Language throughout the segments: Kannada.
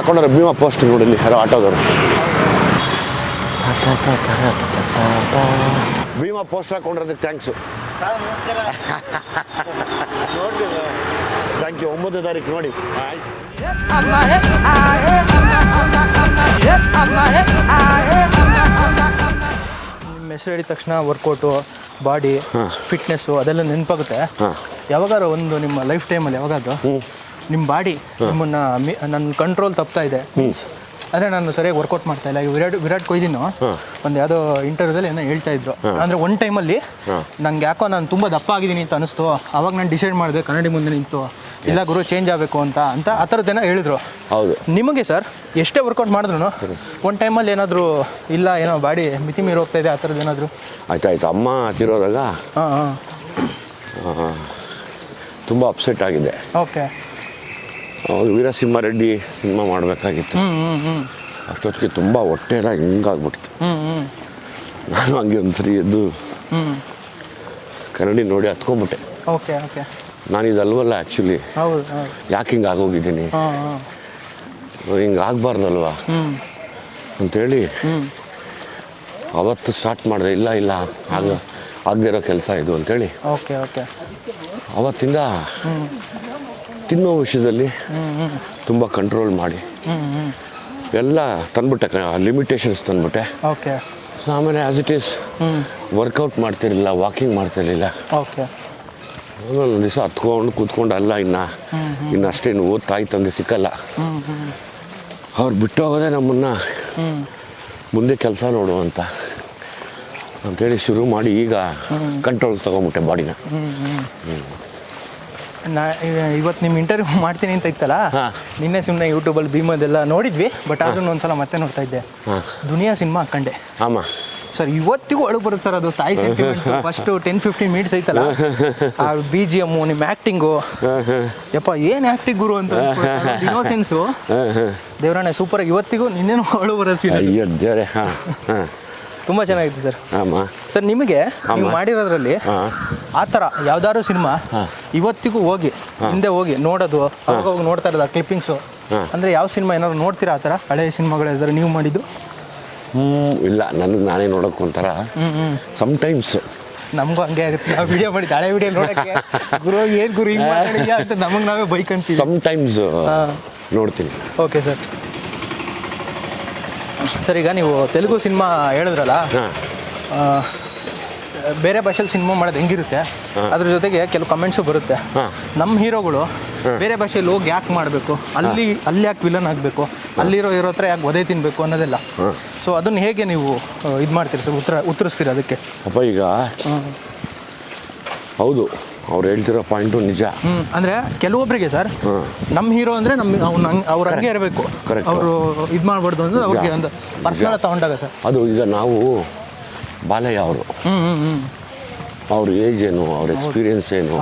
ಹಾಕೊಂಡ್ರೆ ಭೀಮಾ ಪೋಸ್ಟ್ ನೋಡಿ ಇಲ್ಲಿ ಯಾರೋ ಆಟೋದವರು ಭೀಮಾ ಪೋಸ್ಟ್ ಹಾಕೊಂಡ್ರೆ ಥ್ಯಾಂಕ್ಸು ಥ್ಯಾಂಕ್ ಯು ಒಂಬತ್ತು ತಾರೀಕು ನೋಡಿ. ನಿಮ್ಮ ಹೆಸರು ಹೇಳಿದ ತಕ್ಷಣ ವರ್ಕೌಟು ಬಾಡಿ ಫಿಟ್ನೆಸ್ಸು ಅದೆಲ್ಲ ನೆನಪಾಗುತ್ತೆ. ಯಾವಾಗಾರ ಒಂದು ನಿಮ್ಮ ಲೈಫ್ ಟೈಮಲ್ಲಿ ಯಾವಾಗಾದ್ರೂ ನಿಮ್ಮ ಬಾಡಿ ನಿಮ್ಮನ್ನ ನನ್ನ ಕಂಟ್ರೋಲ್ ತಪ್ತಾ ಇದೆ. ಅಂದ್ರೆ ನಾನು ಸರಿಯಾಗಿ ವರ್ಕೌಟ್ ಮಾಡ್ತಾ ಇಲ್ಲ. ಈಗ ವಿರಾಟ್ ವಿರಾಟ್ ಕೊಯ್ದಿನೋ ಒಂದು ಯಾವುದೋ ಇಂಟರ್ವ್ಯೂದಲ್ಲಿ ಏನೋ ಹೇಳ್ತಾ ಇದ್ರು. ಅಂದರೆ ಒನ್ ಟೈಮಲ್ಲಿ ನಂಗೆ ಯಾಕೋ ನಾನು ತುಂಬ ದಪ್ಪ ಆಗಿದ್ದೀನಿ ಅಂತ ಅನಿಸ್ತು. ಅವಾಗ ನಾನು ಡಿಸೈಡ್ ಮಾಡಿದೆ ಕನ್ನಡಿ ಮುಂದೆ ನಿಂತು. ಇಲ್ಲ ಗುರು ಚೇಂಜ್ ಆಗಬೇಕು ಅಂತ ಅಂತ ಆ ಥರದ್ದೇನೋ ಹೇಳಿದ್ರು. ಹೌದು. ನಿಮಗೆ ಸರ್ ಎಷ್ಟೇ ವರ್ಕೌಟ್ ಮಾಡಿದ್ರು ಒನ್ ಟೈಮಲ್ಲಿ ಏನಾದರೂ ಇಲ್ಲ ಏನೋ ಬಾಡಿ ಮಿತಿ ಮೀರಿ ಹೋಗ್ತಾ ಇದೆ ಆ ಥರದ್ದು ಏನಾದರೂ? ಆಯ್ತಾಯ್ತು. ಅಮ್ಮ ತಿರೋದಾಗ ಹಾಂ ಹಾಂ. ತುಂಬ ಅಪ್ಸೆಟ್ ಆಗಿದೆ. ಓಕೆ ವೀರಸಿಂಹಾರೆಡ್ಡಿ ಸಿನಿಮಾ ಮಾಡಬೇಕಾಗಿತ್ತು. ಅಷ್ಟೊತ್ತಿಗೆ ತುಂಬ ಹೊಟ್ಟೆ ಎಲ್ಲ ಹಿಂಗಾಗ್ಬಿಡ್ತು ನಾನು ಹಂಗೆ ಒಂದ್ಸರಿ ಎದ್ದು ಕನ್ನಡಿ ನೋಡಿ ಹತ್ಕೊಂಬಿಟ್ಟೆ ಓಕೆ ಓಕೆ. ನಾನು ಇದಲ್ವಲ್ಲ ಆ್ಯಕ್ಚುಲಿ ಯಾಕೆ ಹಿಂಗೆ ಆಗೋಗಿದ್ದೀನಿ? ಹಿಂಗೆ ಆಗಬಾರ್ದಲ್ವಾ? ಅಂಥೇಳಿ ಹ್ಞೂ ಅವತ್ತು ಸ್ಟಾರ್ಟ್ ಮಾಡಿದೆ ಇಲ್ಲ ಇಲ್ಲ ಆಗ ಆಗದಿರೋ ಕೆಲಸ ಇದು ಅಂತೇಳಿ. Okay okay. ಅವತ್ತಿಂದ ತಿನ್ನೋ ವಿಷಯದಲ್ಲಿ ತುಂಬ ಕಂಟ್ರೋಲ್ ಮಾಡಿ. ಎಲ್ಲ ತಂದ್ಬಿಟ್ಟೆ ಲಿಮಿಟೇಷನ್ಸ್ ತಂದ್ಬಿಟ್ಟೆ. ಓಕೆ ಆಮೇಲೆ ಆಸ್ ಇಟ್ ಈಸ್ ವರ್ಕೌಟ್ ಮಾಡ್ತಿರಲಿಲ್ಲ ವಾಕಿಂಗ್ ಮಾಡ್ತಿರಲಿಲ್ಲ. ಓಕೆ ಒಂದೊಂದು ದಿವಸ ಹತ್ಕೊಂಡು ಕೂತ್ಕೊಂಡು ಅಲ್ಲ ಇನ್ನು. ಇನ್ನು ಅಷ್ಟೇ ಇನ್ನು ಓದ್ ತಾಯಿ ತಂದೆ ಸಿಕ್ಕಲ್ಲ. ಅವ್ರು ಬಿಟ್ಟು ಹೋಗೋದೇ ನಮ್ಮನ್ನು. ಮುಂದೆ ಕೆಲಸ ನೋಡು ಅಂತ. ಅಂತೇಳಿ ಶುರು ಮಾಡಿ ಈಗ ಕಂಟ್ರೋಲ್ ತಗೊಂಬಿಟ್ಟೆ ಬಾಡಿನ ನಾ ಇವತ್ತು ನಿಮ್ಮ ಇಂಟರ್ವ್ಯೂ ಮಾಡ್ತೀನಿ ಅಂತ ಇತ್ತಲ್ಲ? ನಿನ್ನೆ ಸುಮ್ಮನೆ ಯೂಟ್ಯೂಬಲ್ಲಿ ಭೀಮದೆಲ್ಲ ನೋಡಿದ್ವಿ ಬಟ್ ಆದ್ರೂ ಒಂದ್ಸಲ ಮತ್ತೆ ನೋಡ್ತಾ ಇದ್ದೆ. ದುನಿಯಾ ಸಿನಿಮಾ ಹಾಕೊಂಡೆ ಆಮಾ. ಸರ್ ಇವತ್ತಿಗೂ ಒಳಗೆ ಬರುತ್ತೆ ಸರ್ ಅದು ತಾಯಿ sentiment first ten fifteen minutes ಐತಲ್ಲ? ಆ ಬಿ ಜಿ ಎಮ್ಮು ನಿಮ್ಮ ಆ್ಯಕ್ಟಿಂಗು ಯಪ್ಪ ಏನು ಆ್ಯಕ್ಟಿಂಗ್ ಗುರು ಅಂತ ಇನ್ನೋಸೆನ್ಸು ದೇವರಾಣೆ ಸೂಪರಾಗಿ ಇವತ್ತಿಗೂ ನಿನ್ನೇನು ಅಳು ಬರೋದು ಅಯ್ಯೋ ದೇವ್ರೆ. ಹಾಂ ಹಾಂ. ತುಂಬ ಚೆನ್ನಾಗಿತ್ತು ಸರ್. ಆಮ. ಸರ್ ನಿಮಗೆ ನೀವು ಮಾಡಿರೋದ್ರಲ್ಲಿ ಆ ಥರ ಯಾವ್ದಾದ್ರು ಸಿನಿಮಾ ಇವತ್ತಿಗೂ ಹೋಗಿ ಹಿಂದೆ ಹೋಗಿ ನೋಡೋದು ಅವಾಗ ಹೋಗಿ ನೋಡ್ತಾ ಇರೋದು ಕ್ಲಿಪ್ಪಿಂಗ್ಸು. ಅಂದರೆ ಯಾವ ಸಿನಿಮಾ ಏನಾದ್ರು ನೋಡ್ತೀರಾ ಆ ಥರ? ಹಳೆಯ ಸಿನಿಮಾಗಳು ನೀವು ಮಾಡಿದ್ದು? ಹ್ಞೂ ಇಲ್ಲ ನನಗೆ ನಾನೇ ನೋಡೋಕೆ ಒಂಥರ ಸಮ್ಟೈಮ್ಸ್ ನಮಗೂ ಹಂಗೆ ಆಗುತ್ತೆ ನಾವು ವಿಡಿಯೋ ಮಾಡಿದ್ದು ಹಳೆ ವಿಡಿಯೋ ನೋಡಕ್ಕೆ. ಗುರು ಏನು ಗುರು ಹಿಂಗೆ ಅಂತ ನಮಗೆ ನಾವೇ ಬೈಕ್ ಅಂತೀವಿ. ಸಮ್ಟೈಮ್ಸ್ ಹಾಂ. ನೋಡ್ತೀನಿ. ಓಕೆ ಸರ್ ಸರ್ ಈಗ ನೀವು ತೆಲುಗು ಸಿನಿಮಾ ಹೇಳಿದ್ರಲ್ಲ ಬೇರೆ ಭಾಷೆಯಲ್ಲಿ ಸಿನಿಮಾ ಮಾಡೋದು ಹೆಂಗಿರುತ್ತೆ? ಅದ್ರ ಜೊತೆಗೆ ಕೆಲವು ಕಮೆಂಟ್ಸು ಬರುತ್ತೆ. ನಮ್ಮ ಹೀರೋಗಳು ಬೇರೆ ಭಾಷೆಯಲ್ಲಿ ಹೋಗಿ ಯಾಕೆ ಮಾಡಬೇಕು. ಅಲ್ಲಿ ಅಲ್ಲಿ ಯಾಕೆ ವಿಲನ್ ಆಗಬೇಕು? ಅಲ್ಲಿರೋ ಇರೋ ಹತ್ರ ಯಾಕೆ ಒದೆ ತಿನ್ನಬೇಕು ಅನ್ನೋದೆಲ್ಲ. ಸೊ ಅದನ್ನು ಹೇಗೆ ನೀವು ಇದು ಮಾಡ್ತೀರಿ ಸರ್? ಉತ್ತರ ಉತ್ತರಿಸ್ತೀರಿ ಅದಕ್ಕೆ? ಅಪ್ಪ ಈಗ ಹೌದು. ಅವ್ರು ಹೇಳ್ತಿರೋ ಪಾಯಿಂಟು ನಿಜ. ಅಂದ್ರೆ ಕೆಲವೊಬ್ಬರಿಗೆ ಸರ್ ನಮ್ಮ ಹೀರೋ ಅಂದರೆ ನಮ್ಮ ಅವ್ನು ಹಂಗೆ ಅವ್ರು ಹಂಗೆ ಇರಬೇಕು. ಅವರು ಇದು ಮಾಡಬಾರ್ದು ಅಂದ್ರೆ ಅವ್ರಿಗೆ ಒಂದು ಪರ್ಸನಲ್ ತಗೊಂಡಾಗ ಸರ್. ಅದು ಈಗ ನಾವು ಬಾಲಯ್ಯ ಅವರು. ಅವ್ರ ಏಜ್ ಏನು ಅವ್ರ ಎಕ್ಸ್ಪೀರಿಯನ್ಸ್ ಏನು?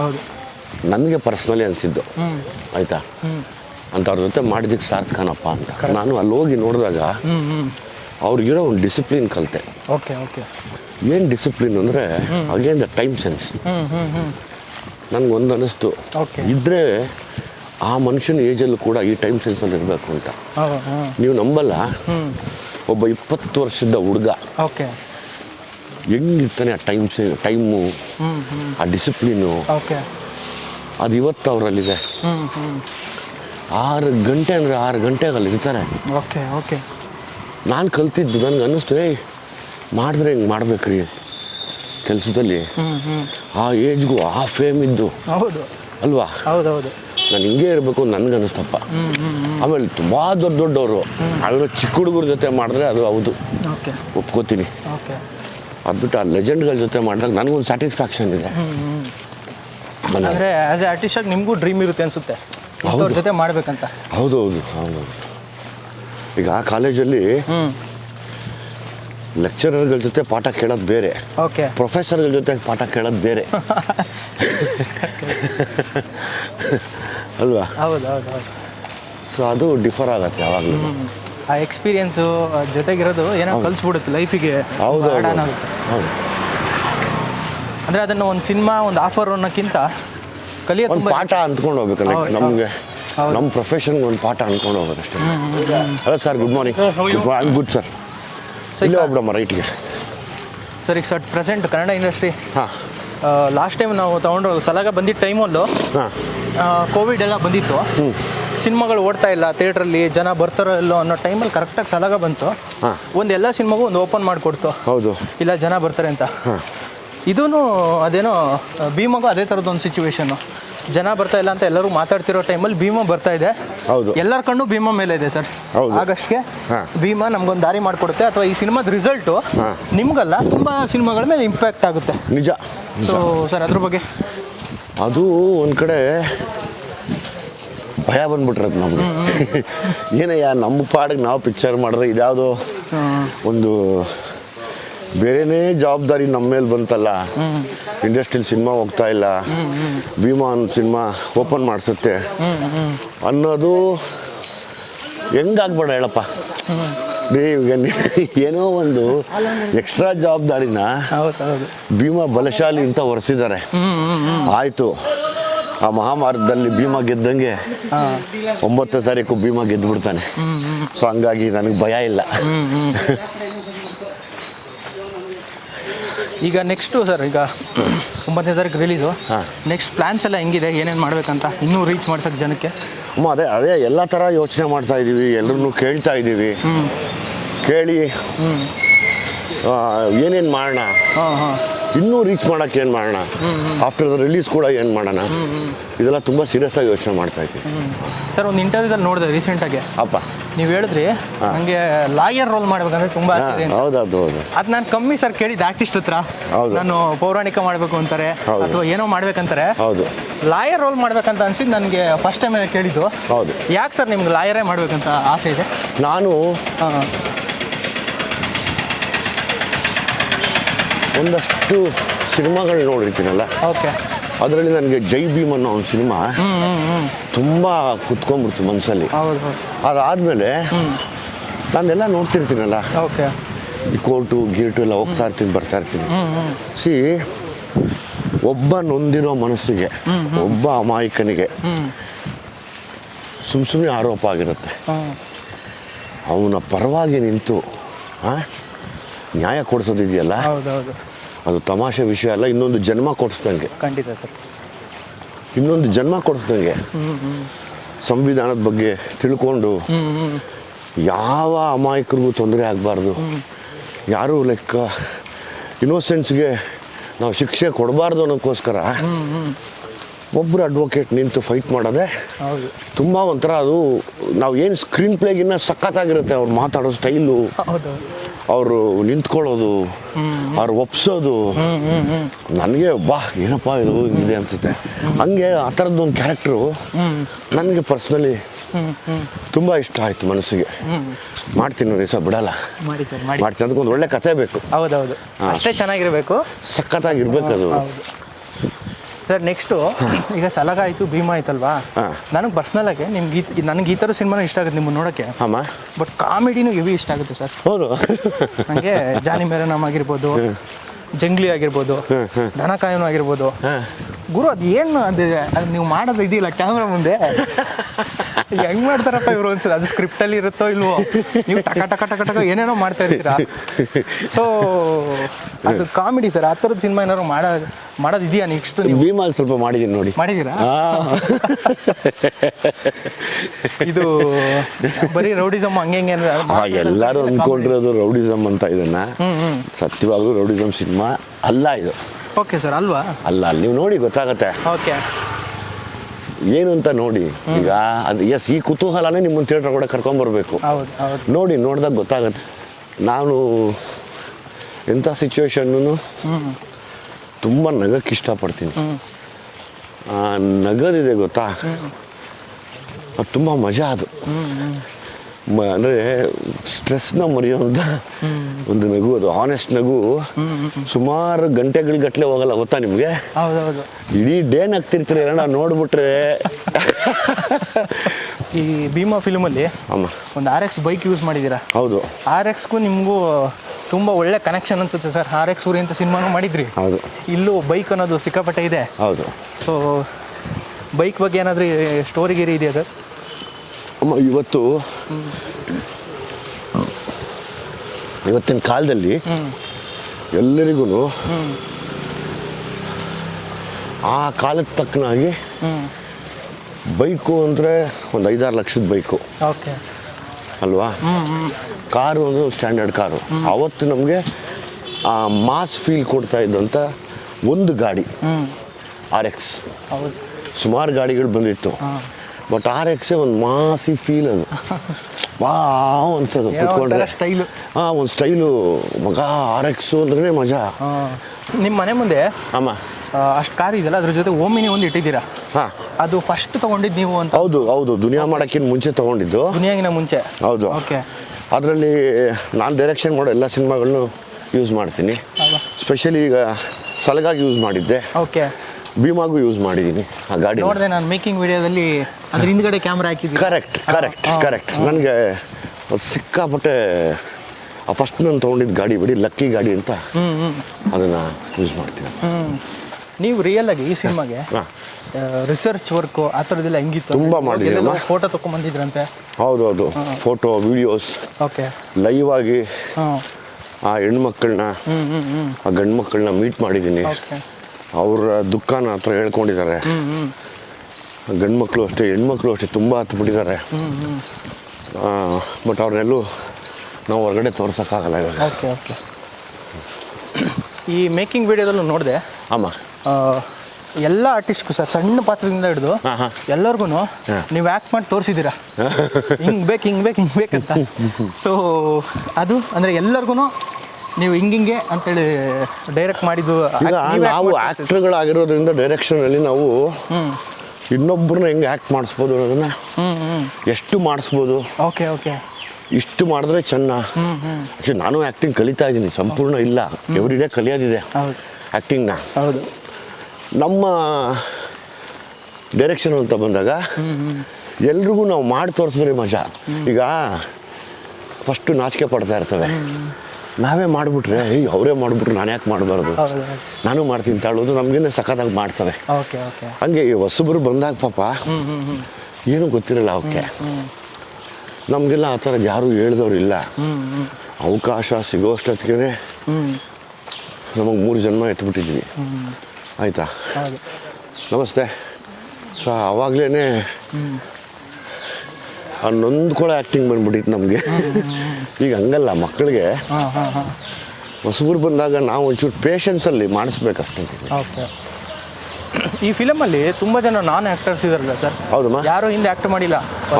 ಹೌದು. ನನಗೆ ಪರ್ಸ್ನಲಿ ಅನಿಸಿದ್ದು. ಆಯ್ತಾ? ಅಂತ ಅವ್ರ ಜೊತೆ ಮಾಡಿದಕ್ಕೆ ಸಾರ್ಥಕನಪ್ಪ ಅಂತ. ನಾನು ಅಲ್ಲಿ ಹೋಗಿ ನೋಡಿದಾಗ ಅವ್ರಿಗಿರೋ ಒಂದು ಡಿಸಿಪ್ಲಿನ್ ಕಲಿತೆ. ಓಕೆ ಓಕೆ ಏನು ಡಿಸಿಪ್ಲಿನ್ ಅಂದರೆ ಅಗೇನ್ ದ ಟೈಮ್ ಸೆನ್ಸ್ ನನಗೊಂದು ಅನ್ನಿಸ್ತು ಇದ್ದರೆ ಆ ಮನುಷ್ಯನ ಏಜಲ್ಲೂ ಕೂಡ ಈ ಟೈಮ್ ಸೆನ್ಸಲ್ಲಿ ಇರಬೇಕು ಅಂತ. ನೀವು ನಂಬಲ್ಲ? ಒಬ್ಬ ಇಪ್ಪತ್ತು ವರ್ಷದ ಹುಡುಗ. ಓಕೆ ಹೆಂಗಿರ್ತಾನೆ ಆ ಟೈಮ್ ಸೆ ಟೈಮು ಆ ಡಿಸಿಪ್ಲಿನು ಓಕೆ ಅದು ಇವತ್ತು ಅವರಲ್ಲಿದೆ. ಆರು ಗಂಟೆ ಅಂದರೆ ಆರು ಗಂಟೆಗೆ ಅಲ್ಲಿ ಇರ್ತಾರೆ ಓಕೆ ಓಕೆ ನಾನು ಕಲ್ತಿದ್ದು ನನಗೆ ಅನ್ನಿಸ್ತು ಏಯ್ ಮಾಡಿದ್ರೆ ಹಿಂಗೆ ಮಾಡ್ಬೇಕ್ರಿ ಕೆಲಸದಲ್ಲಿ ಆ ಏಜ್ಗೂ ಆ ಫೇಮ್ ಇದ್ದು. ಹೌದು. ಅಲ್ವಾ? ಹೌದು ಹೌದು ನಾನು ಹಿಂಗೆ ಇರಬೇಕು ನನ್ಗೆ ಅನಿಸ್ತಪ್ಪ ಆಮೇಲೆ ತುಂಬ ದೊಡ್ಡ ದೊಡ್ಡವರು. ಅದರ ಚಿಕ್ಕ ಹುಡುಗರ ಜೊತೆ ಮಾಡಿದ್ರೆ ಅದು ಹೌದು. ಒಪ್ಕೋತೀನಿ. ಓಕೆ. ಅದು ಬಿಟ್ಟು ಆ ಲೆಜೆಂಡ್ಗಳ ಜೊತೆ ಮಾಡಿದಾಗ ನನಗೊಂದು ಸ್ಯಾಟಿಸ್ಫ್ಯಾಕ್ಷನ್ ಇದೆ. ಅಂದರೆ ಆ್ಯಸ್ ಎ ಆರ್ಟಿಸ್ಟಾಗಿ ನಿಮಗೂ ಡ್ರೀಮ್ ಇರುತ್ತೆ ಅನಿಸುತ್ತೆ. ಅವ್ರ ಜೊತೆ ಮಾಡಬೇಕಂತ. ಹೌದು ಹೌದು ಹೌದು ಈಗ ಆ ಕಾಲೇಜಲ್ಲಿ ಲೆಕ್ಚರರ್ಗಳ ಜೊತೆ ಪಾಠ ಕೇಳೋದು ಬೇರೆ. ಓಕೆ ಪ್ರೊಫೆಸರ್ಗಳ ಜೊತೆ ಪಾಠ ಕೇಳೋದು ಬೇರೆ. ಅಲ್ವಾ? ಹೌದು ಹೌದು ಹೌದು. ಸೊ ಅದು ಡಿಫರ್ ಆಗತ್ತೆ ಯಾವಾಗಲೂ. ಆ ಎಕ್ಸ್ಪೀರಿಯನ್ಸು ಜೊತೆಗಿರೋದು ಏನೋ ಕಲಿಸ್ಬಿಡುತ್ತೆ ಲೈಫಿಗೆ ಹೌದು ಹೌದು. ಅಂದರೆ ಅದನ್ನು ಒಂದು ಸಿನಿಮಾ ಒಂದು ಆಫರ್ ಅನ್ನೋಕ್ಕಿಂತ ಕಲಿಯೋದು ಒಂದು ಪಾಠ ಅಂದ್ಕೊಂಡು ಹೋಗ್ಬೇಕು ಲೈಕ್ ನಮಗೆ. ನಮ್ಮ ಪ್ರೊಫೆಷನ್ಗೆ ಒಂದು ಪಾಠ ಅಂದ್ಕೊಂಡು ಹೋಗೋದು ಅಷ್ಟೇ. Hello sir good morning good good sir ಇಲ್ಲೇ ಹೋಗ್ಬಿಡಮ್ಮ ರೈಟ್ಗೆ ಸರ್ ಈಗ ಸರ್ ಪ್ರೆಸೆಂಟ್ ಕನ್ನಡ ಇಂಡಸ್ಟ್ರಿ ಹಾಂ. ಲಾಸ್ಟ್ ಟೈಮ್ ನಾವು ತೊಗೊಂಡು ಸಲಾಗ ಬಂದಿದ್ದ ಟೈಮಲ್ಲೂ ಹಾಂ. ಕೋವಿಡ್ ಎಲ್ಲ ಬಂದಿತ್ತು. ಸಿನಿಮಾಗಳು ಓಡ್ತಾ ಇಲ್ಲ ಥಿಯೇಟ್ರಲ್ಲಿ ಜನ ಬರ್ತಾರೋ ಇಲ್ಲೋ ಅನ್ನೋ ಟೈಮಲ್ಲಿ ಕರೆಕ್ಟಾಗಿ ಸಲಗ ಬಂತು. ಹಾ. ಒಂದು ಎಲ್ಲ ಸಿನಿಮಾಗೂ ಒಂದು ಓಪನ್ ಮಾಡಿಕೊಡ್ತು. ಹೌದು. ಇಲ್ಲ ಜನ ಬರ್ತಾರೆ ಅಂತ. ಇದೂ ಅದೇನೋ ಭೀಮಗೂ ಅದೇ ಥರದ ಒಂದು ಸಿಚುವೇಶನ್ನು ಜನ ಬರ್ತಾ ಇಲ್ಲ ಅಂತ ಎಲ್ಲರೂ ಮಾತಾಡ್ತಿರೋ ಟೈಮಲ್ಲಿ ಭೀಮ ಬರ್ತಾ ಇದೆ. ಹೌದು. ಎಲ್ಲರ ಕಣ್ಣು ಭೀಮ ಮೇಲೆ ಇದೆ ಸರ್. ಹೌದು. ಆಗಸ್ಟ್ಗೆ ಹಾ. ಭೀಮ ನಮ್ಗೊಂದು ದಾರಿ ಮಾಡಿಕೊಡುತ್ತೆ ಅಥವಾ ಈ ಸಿನಿಮಾದ ರಿಸಲ್ಟು ಹಾ. ನಿಮ್ಗಲ್ಲ ತುಂಬ ಸಿನಿಮಾಗಳ ಮೇಲೆ ಇಂಪ್ಯಾಕ್ಟ್ ಆಗುತ್ತೆ. ನಿಜ. ಸೊ ಸರ್ ಅದ್ರ ಬಗ್ಗೆ? ಅದು ಒಂದು ಕಡೆ ಭಯ ಬಂದ್ಬಿಟ್ರದು ನಮಗೆ. ಏನಯ್ಯ ನಮ್ಮ ಪಾಡಿಗೆ ನಾವು ಪಿಕ್ಚರ್ ಮಾಡಿದ್ರೆ ಇದ್ಯಾವುದೋ ಒಂದು ಬೇರೆನೇ ಜವಾಬ್ದಾರಿ ನಮ್ಮ ಮೇಲೆ ಬಂತಲ್ಲ? ಇಂಡಸ್ಟ್ರಿಯಲ್ಲಿ ಸಿನಿಮಾ ಹೋಗ್ತಾ ಇಲ್ಲ. ಭೀಮಾ ಅನ್ನೋ ಸಿನಿಮಾ ಓಪನ್ ಮಾಡಿಸುತ್ತೆ. ಅನ್ನೋದು ಹೆಂಗಾಗ್ಬೇಡ ಹೇಳಪ್ಪ. ಈಗ ಏನೋ ಒಂದು ಎಕ್ಸ್ಟ್ರಾ ಜವಾಬ್ದಾರಿನ ಭೀಮಾ ಬಲಶಾಲಿ ಅಂತ ಹೊರಿಸಿದ್ದಾರೆ ಆಯಿತು. ಆ ಮಹಾಮಾರ್ಗದಲ್ಲಿ ಭೀಮಾ ಗೆದ್ದಂಗೆ ಒಂಬತ್ತನೇ ತಾರೀಕು ಭೀಮಾ ಗೆದ್ದು ಬಿಡ್ತಾನೆ ಸೊ ಹಂಗಾಗಿ ನನಗೆ ಭಯ ಇಲ್ಲ. ಈಗ ನೆಕ್ಸ್ಟು ಸರ್ ಈಗ ಒಂಬತ್ತನೇ ತಾರೀಕು ರಿಲೀಸು ಹಾ. ನೆಕ್ಸ್ಟ್ ಪ್ಲ್ಯಾನ್ಸ್ ಎಲ್ಲ ಹೆಂಗಿದೆ? ಏನೇನು ಮಾಡಬೇಕಂತ? ಇನ್ನೂ ರೀಚ್ ಮಾಡ್ಸೋಕೆ ಜನಕ್ಕೆ? ಅಮ್ಮ ಅದೇ ಅದೇ ಎಲ್ಲ ಥರ ಯೋಚನೆ ಮಾಡ್ತಾ ಇದ್ದೀವಿ ಎಲ್ಲರನ್ನೂ ಕೇಳ್ತಾ ಇದ್ದೀವಿ ಕೇಳಿ. ಏನೇನು ಮಾಡೋಣ? ಹಾಂ ಹಾಂ. ಇನ್ನೂ ರೀಚ್ ಮಾಡೋಕ್ಕೆ ಏನು ಮಾಡೋಣ? ಆಫ್ಟರ್ ದ ರಿಲೀಸ್ ಕೂಡ ಏನು ಮಾಡೋಣ? ಇದೆಲ್ಲ ತುಂಬ ಸೀರಿಯಸ್ ಆಗಿ ಯೋಚನೆ ಮಾಡ್ತಾ ಇದ್ದೀವಿ ಸರ್ ಒಂದು ಇಂಟರ್ವ್ಯೂದಲ್ಲಿ ನೋಡಿದೆ ರೀಸೆಂಟಾಗಿ ಅಪ್ಪ. ನೀವು ಹೇಳಿದ್ರಿ ನನಗೆ ಲಾಯರ್ ರೋಲ್ ಮಾಡ್ಬೇಕಂದ್ರೆ ತುಂಬಾ ಆಸೆ ಇದೆ. ಅಂತ. ಹೌದೌದು ಹೌದು. ಅದು ನಾನು ಕಮ್ಮಿ ಸರ್ ಕೇಳಿದ್ದು ಆರ್ಟಿಸ್ಟ್ ಹತ್ರ. ಹೌದು. ನಾನು ಪೌರಾಣಿಕ ಮಾಡಬೇಕು ಅಂತಾರೆ ಹೌದು. ಅಥವಾ ಏನೋ ಮಾಡ್ಬೇಕಂತಾರೆ. ಹೌದು. ಲಾಯರ್ ರೋಲ್ ಮಾಡ್ಬೇಕಂತ ಅನ್ಸಿದ್ ನನಗೆ ಫಸ್ಟ್ ಟೈಮ್ ಕೇಳಿದ್ದು. ಹೌದು. ಯಾಕೆ ಸರ್ ನಿಮ್ಗೆ ಲಾಯರೇ ಮಾಡ್ಬೇಕಂತ ಆಸೆ ಇದೆ? ನಾನು ಹಾಂ. ಒಂದಷ್ಟು ಸಿನಿಮಾಗಳು ನೋಡಿರ್ತೀನಲ್ಲ. ಓಕೆ. ಅದರಲ್ಲಿ ನನಗೆ ಜೈ ಭೀಮ್ ಅನ್ನೋ ಒಂದು ಸಿನಿಮಾ ತುಂಬ ಕುತ್ಕೊಂಡ್ಬಿಡ್ತು ಮನಸ್ಸಲ್ಲಿ ಅದಾದಮೇಲೆ ನಾನೆಲ್ಲ ನೋಡ್ತಿರ್ತೀನಲ್ಲ. ಓಕೆ. ಈ ಕೋರ್ಟು ಗೀರ್ಟು ಎಲ್ಲ ಹೋಗ್ತಾ ಇರ್ತೀನಿ ಬರ್ತಾ ಇರ್ತೀನಿ. ಸಿ ಒಬ್ಬ ನೊಂದಿರೋ ಮನಸ್ಸಿಗೆ ಒಬ್ಬ ಅಮಾಯಕನಿಗೆ ಸುಮ್ ಸುಮ್ಮ ಸುಮ್ಮನೆ ಆರೋಪ ಆಗಿರುತ್ತೆ. ಅವನ ಪರವಾಗಿ ನಿಂತು ನ್ಯಾಯ ಕೊಡಿಸೋದಿದೆಯಲ್ಲ? ಅದು ತಮಾಷೆ ವಿಷಯ ಅಲ್ಲ ಇನ್ನೊಂದು ಜನ್ಮ ಕೊಡಿಸ್ದಂಗೆ. ಖಂಡಿತ ಸರ್. ಇನ್ನೊಂದು ಜನ್ಮ ಕೊಡಿಸ್ದಂಗೆ. ಸಂವಿಧಾನದ ಬಗ್ಗೆ ತಿಳ್ಕೊಂಡು ಯಾವ ಅಮಾಯಕರಿಗೂ ತೊಂದರೆ ಆಗಬಾರ್ದು. ಯಾರು ಲೆಕ್ಕ ಇನ್ನೋಸೆನ್ಸ್ಗೆ ನಾವು ಶಿಕ್ಷೆ ಕೊಡಬಾರ್ದು ಅನ್ನೋಕ್ಕೋಸ್ಕರ ಒಬ್ಬರು ಅಡ್ವೊಕೇಟ್ ನಿಂತು ಫೈಟ್ ಮಾಡೋದೆ ತುಂಬ ಒಂಥರ ಅದು ನಾವು ಏನು ಸ್ಕ್ರೀನ್ ಪ್ಲೇಗಿನ್ನ ಸಖತ್ತಾಗಿರುತ್ತೆ ಅವ್ರು ಮಾತಾಡೋ ಸ್ಟೈಲು. ಅವರು ನಿಂತ್ಕೊಳ್ಳೋದು ಅವ್ರು ಒಪ್ಸೋದು. ನನಗೆ ಬಾ ಏನಪ್ಪ ಇದು ಇದೆ ಅನಿಸುತ್ತೆ. ಹಂಗೆ ಆ ಥರದ್ದೊಂದು ಕ್ಯಾರೆಕ್ಟ್ರು ನನಗೆ ಪರ್ಸ್ನಲಿ ತುಂಬ ಇಷ್ಟ ಆಯಿತು ಮನಸ್ಸಿಗೆ. ಮಾಡ್ತೀನಿ ದಿವಸ ಬಿಡಲ್ಲ. ಮಾಡ್ತೀನಿ ಅದಕ್ಕೆ ಒಂದು ಒಳ್ಳೆ ಕತೆ ಬೇಕು. ಹೌದೌದು. ಅಷ್ಟೇ ಚೆನ್ನಾಗಿರಬೇಕು. ಸಖತ್ತಾಗಿರ್ಬೇಕು ಅದು. ಸರ್ ನೆಕ್ಸ್ಟು ಈಗ ಸಲಗ ಆಯಿತು ಭೀಮಾ ಆಯ್ತಲ್ವಾ. ನನಗೆ ಪರ್ಸ್ನಲಾಗಿ ನಿಮ್ಗೆ ನನಗೆ ಈ ಥರ ಸಿನಿಮಾನು ಇಷ್ಟ ಆಗುತ್ತೆ ನಿಮ್ಮನ್ನು ನೋಡೋಕ್ಕೆ. ಅಮ್ಮ ಬಟ್ ಕಾಮಿಡಿನೂ ಹೆವಿ ಇಷ್ಟ ಆಗುತ್ತೆ ಸರ್. ಹೌದು. ನನಗೆ ಜಾನಿ ಮೇರನಾಮ್ ಆಗಿರ್ಬೋದು ಜಂಗ್ಲಿ ಆಗಿರ್ಬೋದು ದನಕಾಯನು ಆಗಿರ್ಬೋದು. ಗುರು ಅದು ಏನು ಅದು ಅದು ನೀವು ಮಾಡೋದು ಇದಿಲ್ಲ ಕ್ಯಾಮ್ರಾ ಮುಂದೆ. ಹೆಂಗ್ ಮಾಡ್ತಾರಪ್ಪ ಇವರು ಅನ್ಸುತ್ತೆ? ಅದು ಸ್ಕ್ರಿಪ್ಟ್ ಅಲ್ಲಿ ಇರುತ್ತೋ ಇಲ್ವೋ? ನೀವು ಟಕ ಟಕ ಟಕ ಟಕ ಏನೇನೋ ಮಾಡ್ತಾ ಇರ್ತೀರಾ? ಸೊ ಅದು ಕಾಮಿಡಿ ಸರ್ ಆ ಥರದ ಸಿನಿಮಾ ಏನಾದ್ರು ಮಾಡೋ ಮಾಡೋದಿದೆಯಾ ನೆಕ್ಸ್ಟ್ ನೀವು? ಭೀಮಾಲ್ ಸ್ವಲ್ಪ ಮಾಡಿದ್ದೀನಿ ನೋಡಿ. ಮಾಡಿದ್ದೀರಾ? ಇದು ಬರೀ ರೌಡಿಸಮ್ ಹಂಗೆ ಹೆಂಗೆ ಎಲ್ಲರೂ. ಅಂದ್ಕೊಂಡಿರೋದು ರೌಡಿಸಮ್ ಅಂತ ಇದನ್ನ. ಸತ್ಯವಾಗ್ಲೂ ರೌಡಿಸಮ್ ಸಿನಿಮಾ ಅಲ್ಲ ಇದು. ಓಕೆ ಸರ್ ಅಲ್ವಾ? ಅಲ್ಲ ನೀವು ನೋಡಿ ಗೊತ್ತಾಗತ್ತೆ. ಓಕೆ ಏನು ಅಂತ ನೋಡಿ. ಈಗ ಅದು ಎಸ್ ಈ ಕುತೂಹಲನೇ ನಿಮ್ಮನ್ನು ಥಿಯೇಟರ್ ಕೂಡ ಕರ್ಕೊಂಬರ್ಬೇಕು. ನೋಡಿ ನೋಡಿದಾಗ ಗೊತ್ತಾಗತ್ತೆ. ನಾನು ಎಂಥ ಸಿಚುವೇಶನ್ನು ತುಂಬ ನಗಕ್ಕೆ ಇಷ್ಟಪಡ್ತೀನಿ. ನಗದಿದೆ ಗೊತ್ತಾ? ಅದು ತುಂಬ ಮಜಾ ಅದು. ಅಂದರೆ ಸ್ಟ್ರೆಸ್ನ ಮರೆಯುವಂಥ ಒಂದು ನಗು ಅದು ಆನೆಸ್ಟ್ ನಗು ಸುಮಾರು ಗಂಟೆಗಳ ಹೋಗಲ್ಲ ಗೊತ್ತಾ ನಿಮಗೆ? ಇಡೀ ಡೇ ನಗ್ತಿರ್ತೀರಿ ಏನೋ ನೋಡ್ಬಿಟ್ರೆ. ಈ ಭೀಮಾ ಫಿಲ್ಮಲ್ಲಿ ಒಂದು ಆರ್ ಎಕ್ಸ್ ಬೈಕ್ ಯೂಸ್ ಮಾಡಿದ್ದೀರಾ? ಹೌದು. ಆರ್ ಎಕ್ಸ್ಗೂ ನಿಮಗೂ ತುಂಬ ಒಳ್ಳೆ ಕನೆಕ್ಷನ್ ಅನ್ಸುತ್ತೆ ಸರ್. ಆರ್ ಎಕ್ಸ್ ಊರಿ ಅಂತ ಸಿನಿಮಾನು ಮಾಡಿದ್ರಿ. ಹೌದು. ಇಲ್ಲೂ ಬೈಕ್ ಅನ್ನೋದು ಸಿಕ್ಕಾಪಟ್ಟೆ ಇದೆ. ಹೌದು. ಸೊ ಬೈಕ್ ಬಗ್ಗೆ ಏನಾದರೂ ಸ್ಟೋರಿ ಗಿರಿ ಇದೆಯಾ ಸರ್? ಅಮ್ಮ ಇವತ್ತು ಇವತ್ತಿನ ಕಾಲದಲ್ಲಿ ಎಲ್ಲರಿಗೂ ಆ ಕಾಲಕ್ಕೆ ತಕ್ಕನಾಗಿ ಬೈಕು ಅಂದರೆ ಒಂದು ಐದಾರು ಲಕ್ಷದ ಬೈಕು. ಅಲ್ವಾ? ಕಾರು ಅಂದರೆ ಸ್ಟ್ಯಾಂಡರ್ಡ್ ಕಾರು. ಅವತ್ತು ನಮಗೆ ಆ ಮಾಸ್ ಫೀಲ್ ಕೊಡ್ತಾ ಇದ್ದಂಥ ಒಂದು ಗಾಡಿ. R X. ಸುಮಾರು ಗಾಡಿಗಳು ಬಂದಿತ್ತು. ಬಟ್ ಆರ್ ಎಕ್ಸೇ ಒಂದು ಮಾಸಿ ಫೀಲ್ ಅದು. ವಾವ್ ಅನ್ಸೋದು ಕುತ್ಕೊಂಡ್ರೆ. ಸ್ಟೈಲು ಹಾಂ ಒಂದು ಸ್ಟೈಲು ಮಗ ಆರ್ ಎಕ್ಸು ಅಂದ್ರೆ ಮಜಾ. ನಿಮ್ಮ ಮನೆ ಮುಂದೆ ಅಮ್ಮ. ಅಷ್ಟು ಕಾರ್ ಇದೆಯಲ್ಲ ಅದ್ರ ಜೊತೆ ಓಮಿನಿ ಒಂದು ಇಟ್ಟಿದ್ದೀರಾ? ಹಾಂ. ಅದು ಫಸ್ಟ್ ತಗೊಂಡಿದ್ದು ನೀವು ಅಂತ. ಹೌದು ಹೌದು. ದುನಿಯಾ ಮಾಡೋಕ್ಕಿಂತ ಮುಂಚೆ ತೊಗೊಂಡಿದ್ದು. ದುನಿಯಾಗಿನ ಮುಂಚೆ. ಹೌದು. ಓಕೆ ಅದರಲ್ಲಿ ನಾನು ಡೈರೆಕ್ಷನ್ ಮಾಡೋ ಎಲ್ಲ ಸಿನಿಮಾಗಳನ್ನು ಯೂಸ್ ಮಾಡ್ತೀನಿ. ಸ್ಪೆಷಲಿ ಈಗ ಸಲಗಾಗಿ ಯೂಸ್ ಮಾಡಿದ್ದೆ. ಓಕೆ ಭೀಮಾಗೂ ಯೂಸ್ ಮಾಡಿದ್ದೀನಿ ಆ ಗಾಡಿ ನೋಡಿದೆ ನಾನು ಮೇಕಿಂಗ್ ವಿಡಿಯೋದಲ್ಲಿ ಅದ್ರ ಹಿಂದ್ಗಡೆ ಕ್ಯಾಮ್ರಾ ಹಾಕಿದ್ದೀನಿ ಕರೆಕ್ಟ್ ಕರೆಕ್ಟ್ ಕರೆಕ್ಟ್ ನನಗೆ ಸಿಕ್ಕಾಪಟ್ಟೆ ಆ ಫಸ್ಟ್ ನಾನು ತೊಗೊಂಡಿದ್ದ ಗಾಡಿ ಬಿಡಿ ಲಕ್ಕಿ ಗಾಡಿ ಅಂತ ಅದನ್ನು ಯೂಸ್ ಮಾಡ್ತೀನಿ. ನೀವು ರಿಯಲ್ ಆಗಿ ಈ ಸಿನಿಮಾಗೆ ರಿಸರ್ಚ್ ವರ್ಕು ಆ ಥರದ್ದೆಲ್ಲ ಹೆಂಗಿತ್ತು? ತುಂಬ ಮಾಡಿದ್ದೀನಿ ಫೋಟೋ ತೊಗೊಂಬಂದಿದ್ರಂತೆ ಹೌದು ಹೌದು ಫೋಟೋ ವಿಡಿಯೋಸ್ ಓಕೆ ಲೈವ್ ಆಗಿ ಆ ಹೆಣ್ಮಕ್ಳನ್ನ ಆ ಗಂಡು ಮಕ್ಕಳನ್ನ ಮೀಟ್ ಮಾಡಿದ್ದೀನಿ ಅವ್ರ ದುಃಖನ ಹತ್ರ ಹೇಳ್ಕೊಂಡಿದ್ದಾರೆ. ಗಂಡು ಮಕ್ಕಳು ಅಷ್ಟೇ ಹೆಣ್ಮಕ್ಳು ಅಷ್ಟೇ ತುಂಬ ಹತ್ಬಿಟ್ಟಿದ್ದಾರೆ ಬಟ್ ಅವ್ರನ್ನೆಲ್ಲೂ ನಾವು ಹೊರಗಡೆ ತೋರ್ಸೋಕ್ಕಾಗಲ್ಲ ಇವಾಗ. ಓಕೆ ಓಕೆ ಈ ಮೇಕಿಂಗ್ ವಿಡಿಯೋದಲ್ಲೂ ನೋಡಿದೆ. ಅಮ್ಮ ಎಲ್ಲ ಆರ್ಟಿಸ್ಟ್ಗೂ ಸರ್ ಸಣ್ಣ ಪಾತ್ರದಿಂದ ಹಿಡಿದು ಎಲ್ಲರಿಗೂ ನೀವು ಆ್ಯಕ್ಟ್ ಮಾಡಿ ತೋರಿಸಿದ್ದೀರಾ? ಹಿಂಗೆ ಬೇಕು ಹಿಂಗೆ ಬೇಕು ಹಿಂಗೆ ಬೇಕಂತ. ಸೊ ಅದು ಅಂದರೆ ಎಲ್ಲರಿಗೂ ನೀವು ಹಿಂಗಿಂಗೆ ಅಂತೇಳಿ ಡೈರೆಕ್ಟ್ ಮಾಡಿದ್ದು ಈಗ ನಾವು ಆ್ಯಕ್ಟ್ರ್ಗಳಾಗಿರೋದ್ರಿಂದ ಡೈರೆಕ್ಷನಲ್ಲಿ ನಾವು ಇನ್ನೊಬ್ಬರನ್ನ ಹೆಂಗೆ ಆ್ಯಕ್ಟ್ ಮಾಡಿಸ್ಬೋದು ಅನ್ನೋದನ್ನ ಎಷ್ಟು ಮಾಡಿಸ್ಬೋದು? Okay okay. ಇಷ್ಟು ಮಾಡಿದ್ರೆ ಚೆನ್ನ. ಆ್ಯಕ್ಚುಲಿ ನಾನು ಆ್ಯಕ್ಟಿಂಗ್ ಕಲಿತಾ ಇದ್ದೀನಿ ಸಂಪೂರ್ಣ ಇಲ್ಲ. ಎವ್ರಿ ಡೇ ಕಲಿಯೋದಿದೆ ಆ್ಯಕ್ಟಿಂಗ್ನ ಹೌದು. ನಮ್ಮ ಡೈರೆಕ್ಷನ್ ಅಂತ ಬಂದಾಗ ಎಲ್ರಿಗೂ ನಾವು ಮಾಡಿ ತೋರಿಸಿದ್ರೆ ಮಜಾ. ಈಗ ಫಸ್ಟು ನಾಚಿಕೆ ಪಡ್ತಾ ಇರ್ತವೆ. ನಾವೇ ಮಾಡಿಬಿಟ್ರೆ ಅವರೇ ಮಾಡಿಬಿಟ್ರು ನಾನು ಯಾಕೆ ಮಾಡಬಾರ್ದು? ನಾನು ಮಾಡ್ತೀನಿ ತಾಳೋದು ನಮಗಿಂತ ಸಖತ್ತಾಗಿ ಮಾಡ್ತಾರೆ. ಹಂಗೆ ಈ ಹೊಸಬ್ರು ಬಂದಾಗ ಪಾಪ ಏನೂ ಗೊತ್ತಿರಲ್ಲ ಅವಕ್ಕೆ ನಮಗೆಲ್ಲ ಆ ಥರ ಯಾರೂ ಹೇಳ್ದವ್ರಿಲ್ಲ ಹ್ಞೂ ಹ್ಞೂ ಅವಕಾಶ ಸಿಗೋಷ್ಟೊತ್ತಿಗೆ ಅಷ್ಟೊತ್ತಿಗೆ ನಮಗೆ ಮೂರು ಜನ್ಮ ಎತ್ಬಿಟ್ಟಿದ್ವಿ. ಆಯಿತಾ? ನಮಸ್ತೆ. ಸೊ ಆವಾಗಲೇ ಆ ನೊಂದ್ಕೊಳ್ಳೋ ಆ್ಯಕ್ಟಿಂಗ್ ಬಂದ್ಬಿಟ್ಟಿತ್ತು ನಮಗೆ. ಈಗ ಹಂಗಲ್ಲ ಮಕ್ಕಳಿಗೆ ಹೊಸಬ್ರು ಬಂದಾಗ ನಾವು ಒಂಚೂರು ಪೇಷನ್ಸಲ್ಲಿ ಮಾಡಿಸ್ಬೇಕಷ್ಟೇ ಓಕೆ. ಈ ಫಿಲಮಲ್ಲಿ ತುಂಬ ಜನ ನಾನ್ ಆಕ್ಟರ್ಸ್ ಇದಾರಲ್ಲ ಸರ್? ಹೌದಮ್ಮ ಯಾರು ಹಿಂದೆ ಆಕ್ಟ್ ಮಾಡಿಲ್ಲ.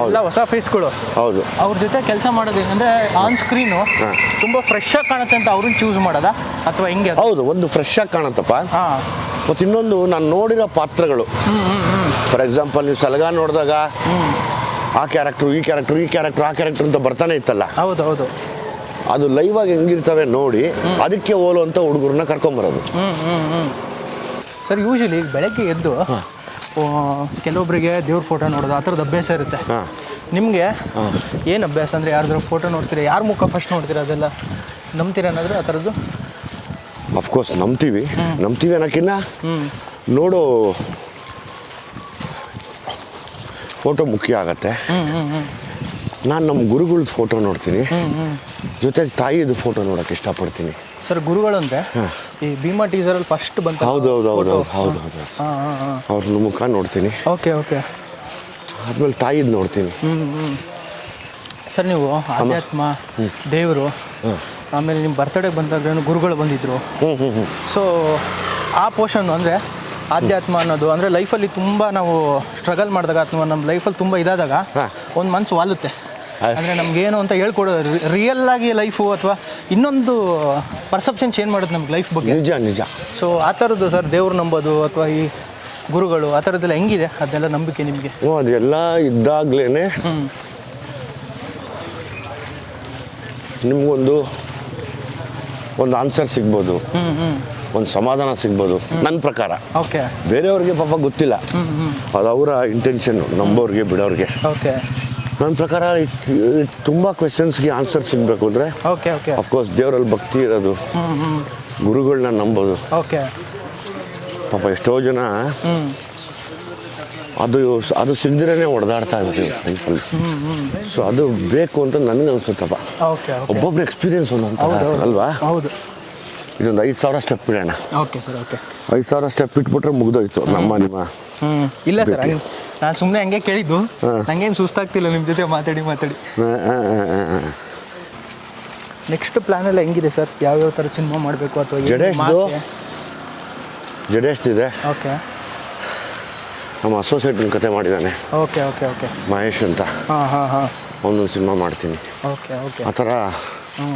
ಎಲ್ಲ ಹೊಸ ಫೇಸ್ಗಳು ಹೌದು. ಅವ್ರ ಜೊತೆ ಕೆಲಸ ಮಾಡೋದೇನಂದ್ರೆ ಆನ್ ಸ್ಕ್ರೀನು ತುಂಬ ಫ್ರೆಶ್ ಆಗಿ ಕಾಣುತ್ತೆ ಅಂತ ಅವ್ರನ್ನ ಚೂಸ್ ಮಾಡೋದಾ? ಅಥವಾ ಹಿಂಗೆ ಹೌದು ಒಂದು ಫ್ರೆಶ್ ಆಗಿ ಕಾಣತ್ತಪ್ಪ. ಮತ್ತು ಇನ್ನೊಂದು ನಾನು ನೋಡಿರೋ ಪಾತ್ರಗಳು. ಫಾರ್ ಎಕ್ಸಾಂಪಲ್ ನೀವು ಸಲಗ ನೋಡಿದಾಗ ಆ ಕ್ಯಾರೆಕ್ಟ್ರು ಈ ಕ್ಯಾರೆಕ್ಟ್ರು ಈ ಕ್ಯಾರೆಕ್ಟ್ರು ಆ ಕ್ಯಾರೆಕ್ಟರ್ ಅಂತ ಬರ್ತಾನೆ ಇತ್ತಲ್ಲ? ಹೌದು ಹೌದು. ಅದು ಲೈವ್ ಆಗಿ ಹೆಂಗಿರ್ತವೆ ನೋಡಿ ಅದಕ್ಕೆ ಹೋಲುವಂಥ ಹುಡುಗರನ್ನ ಕರ್ಕೊಂಬರೋದು. ಸರ್ ಯೂಶಲಿ ಬೆಳಗ್ಗೆ ಎದ್ದು ಕೆಲವೊಬ್ಬರಿಗೆ ದೇವ್ರ ಫೋಟೋ ನೋಡೋದು ಆ ಥರದ ಅಭ್ಯಾಸ ಇರುತ್ತೆ. ನಿಮಗೆ? ಏನು ಅಭ್ಯಾಸ ಅಂದರೆ ಯಾರಾದರೂ ಫೋಟೋ ನೋಡ್ತೀರಾ? ಯಾರ ಮುಖ ಫಸ್ಟ್ ನೋಡ್ತೀರಾ ಅದೆಲ್ಲ? ನಂಬ್ತೀರಾ ಅನ್ನೋದು ಆ ಥರದ್ದು ಅಫ್ಕೋರ್ಸ್ ನಂಬ್ತೀವಿ. ನಂಬ್ತೀವಿ ಅನ್ನೋಕ್ಕಿನ್ನ? ನೋಡೋ ಫೋಟೋ ಮುಖ್ಯ ಆಗತ್ತೆ. ನಾನು ನಮ್ಮ ಗುರುಗಳ ಫೋಟೋ ನೋಡ್ತೀನಿ. ಜೊತೆಗೆ ತಾಯಿದು ಫೋಟೋ ನೋಡೋಕೆ ಇಷ್ಟಪಡ್ತೀನಿ. ಸರ್ ಗುರುಗಳು ಅಂದರೆ ಈ ಭೀಮಾ ಟೀಸರಲ್ಲಿ ಫಸ್ಟ್ ಬಂತು ಹೌದು ಹೌದು ಹೌದು ಹೌದು ಹೌದು ಹೌದು ಅವ್ರ ಮುಖ ನೋಡ್ತೀನಿ. Okay okay. ಆದ್ಮೇಲೆ ತಾಯಿದು ನೋಡ್ತೀನಿ. ಸರ್ ನೀವು ಆಧ್ಯಾತ್ಮ ದೇವರು ಆಮೇಲೆ ನಿಮ್ಮ ಬರ್ತಡೇ ಬಂದಾಗ ಗುರುಗಳು ಬಂದಿದ್ರು. ಸೊ ಆ ಪೋರ್ಷನ್ ಅಂದರೆ ಆಧ್ಯಾತ್ಮ ಅನ್ನೋದು ಅಂದರೆ ಲೈಫಲ್ಲಿ ತುಂಬ ನಾವು ಸ್ಟ್ರಗಲ್ ಮಾಡಿದಾಗ ಅಥವಾ ನಮ್ಮ ಲೈಫಲ್ಲಿ ತುಂಬ ಇದಾದಾಗ. ಒಂದು ಮನಸ್ಸು ವಾಲುತ್ತೆ. ಅಂದರೆ ನಮಗೇನು ಅಂತ ಹೇಳ್ಕೊಡೋ ರಿಯಲ್ ಆಗಿ ಲೈಫು ಅಥವಾ ಇನ್ನೊಂದು ಪರ್ಸೆಪ್ಷನ್ ಚೇಂಜ್ ಮಾಡೋದು ನಮ್ಗೆ ಲೈಫ್ ಬಗ್ಗೆ. ನಿಜ ನಿಜ. ಸೊ ಆ ಥರದ್ದು ಸರ್ ದೇವ್ರು ನಂಬೋದು ಅಥವಾ ಈ ಗುರುಗಳು ಆ ಥರದ್ದೆಲ್ಲ ಹೆಂಗಿದೆ? ಅದೆಲ್ಲ ನಂಬಿಕೆ ನಿಮಗೆ? ಓ ಅದೆಲ್ಲ ಇದ್ದಾಗಲೇ ನಿಮಗೊಂದು ಒಂದು ಆನ್ಸರ್ ಸಿಗ್ಬೋದು. ಹ್ಞೂ ಹ್ಞೂ ಒಂದು ಸಮಾಧಾನ ಸಿಗ್ಬೋದು ನನ್ನ ಪ್ರಕಾರ. ಓಕೆ. ಬೇರೆಯವ್ರಿಗೆ ಪಾಪ ಗೊತ್ತಿಲ್ಲ. ಅದು ಅವರ ಇಂಟೆನ್ಷನ್ ನಂಬೋರಿಗೆ ಬಿಡೋರಿಗೆ ಓಕೆ. ನನ್ನ ಪ್ರಕಾರ ತುಂಬ ಕ್ವೆಶನ್ಸ್ಗೆ ಆನ್ಸರ್ ಸಿಗಬೇಕು ಅಂದರೆ ಓಕೆ ಓಕೆ. ಅಫ್ಕೋರ್ಸ್ ದೇವರಲ್ಲಿ ಭಕ್ತಿ ಇರೋದು. ಗುರುಗಳನ್ನ ನಂಬೋದು. ಓಕೆ. ಪಾಪ ಎಷ್ಟೋ ಜನ ಅದು ಅದು ಸಿಗದಿರೇ ಹೊಡೆದಾಡ್ತಾ ಇದ್ದೀವಿ ಲೈಫಲ್ಲಿ ಸೊ ಅದು ಬೇಕು ಅಂತ ನನಗೆ ಅನ್ಸುತ್ತಪ್ಪ ಒಬ್ಬೊಬ್ರು ಎಕ್ಸ್ಪೀರಿಯನ್ಸ್ ಒಂದೊಂದು ಅಲ್ವಾ ಹೌದು. ಇದೊಂದು ಐದು ಸಾವಿರ ಸ್ಟೆಪ್ ಇಡೋಣ ಓಕೆ ಸರ್ ಓಕೆ ಐದು ಸಾವಿರ ಸ್ಟೆಪ್ ಇಟ್ಬಿಟ್ರೆ ಮುಗ್ದೋಯ್ತು ನಮ್ಮ ನಿಮ್ಮ ಹ್ಞೂ ಇಲ್ಲ ಸರ್ ನಾನು ಸುಮ್ಮನೆ ಹಂಗೆ ಕೇಳಿದ್ದು. ನಂಗೇನು ಸುಸ್ತಾಗ್ತಿಲ್ಲ ನಿಮ್ಮ ಜೊತೆ ಮಾತಾಡಿ ಮಾತಾಡಿ. ನೆಕ್ಸ್ಟ್ ಪ್ಲಾನ್ ಎಲ್ಲ ಹೆಂಗಿದೆ ಸರ್ ಯಾವ್ಯಾವ ಥರ ಸಿನಿಮಾ ಮಾಡಬೇಕು ಅಥವಾ ಜಡೇಶ್ದು? ಇದೆ? ಓಕೆ ನಮ್ಮ ಅಸೋಸಿಯೇಟ್ನ ಕತೆ ಮಾಡಿದ್ದಾನೆ ಓಕೆ ಓಕೆ ಓಕೆ ಮಹೇಶ್ ಅಂತ. ಹಾಂ ಹಾಂ ಹಾಂ. ಒಂದೊಂದು ಸಿನಿಮಾ ಮಾಡ್ತೀನಿ. ಓಕೆ ಓಕೆ ಆ ಥರ ಹ್ಞೂ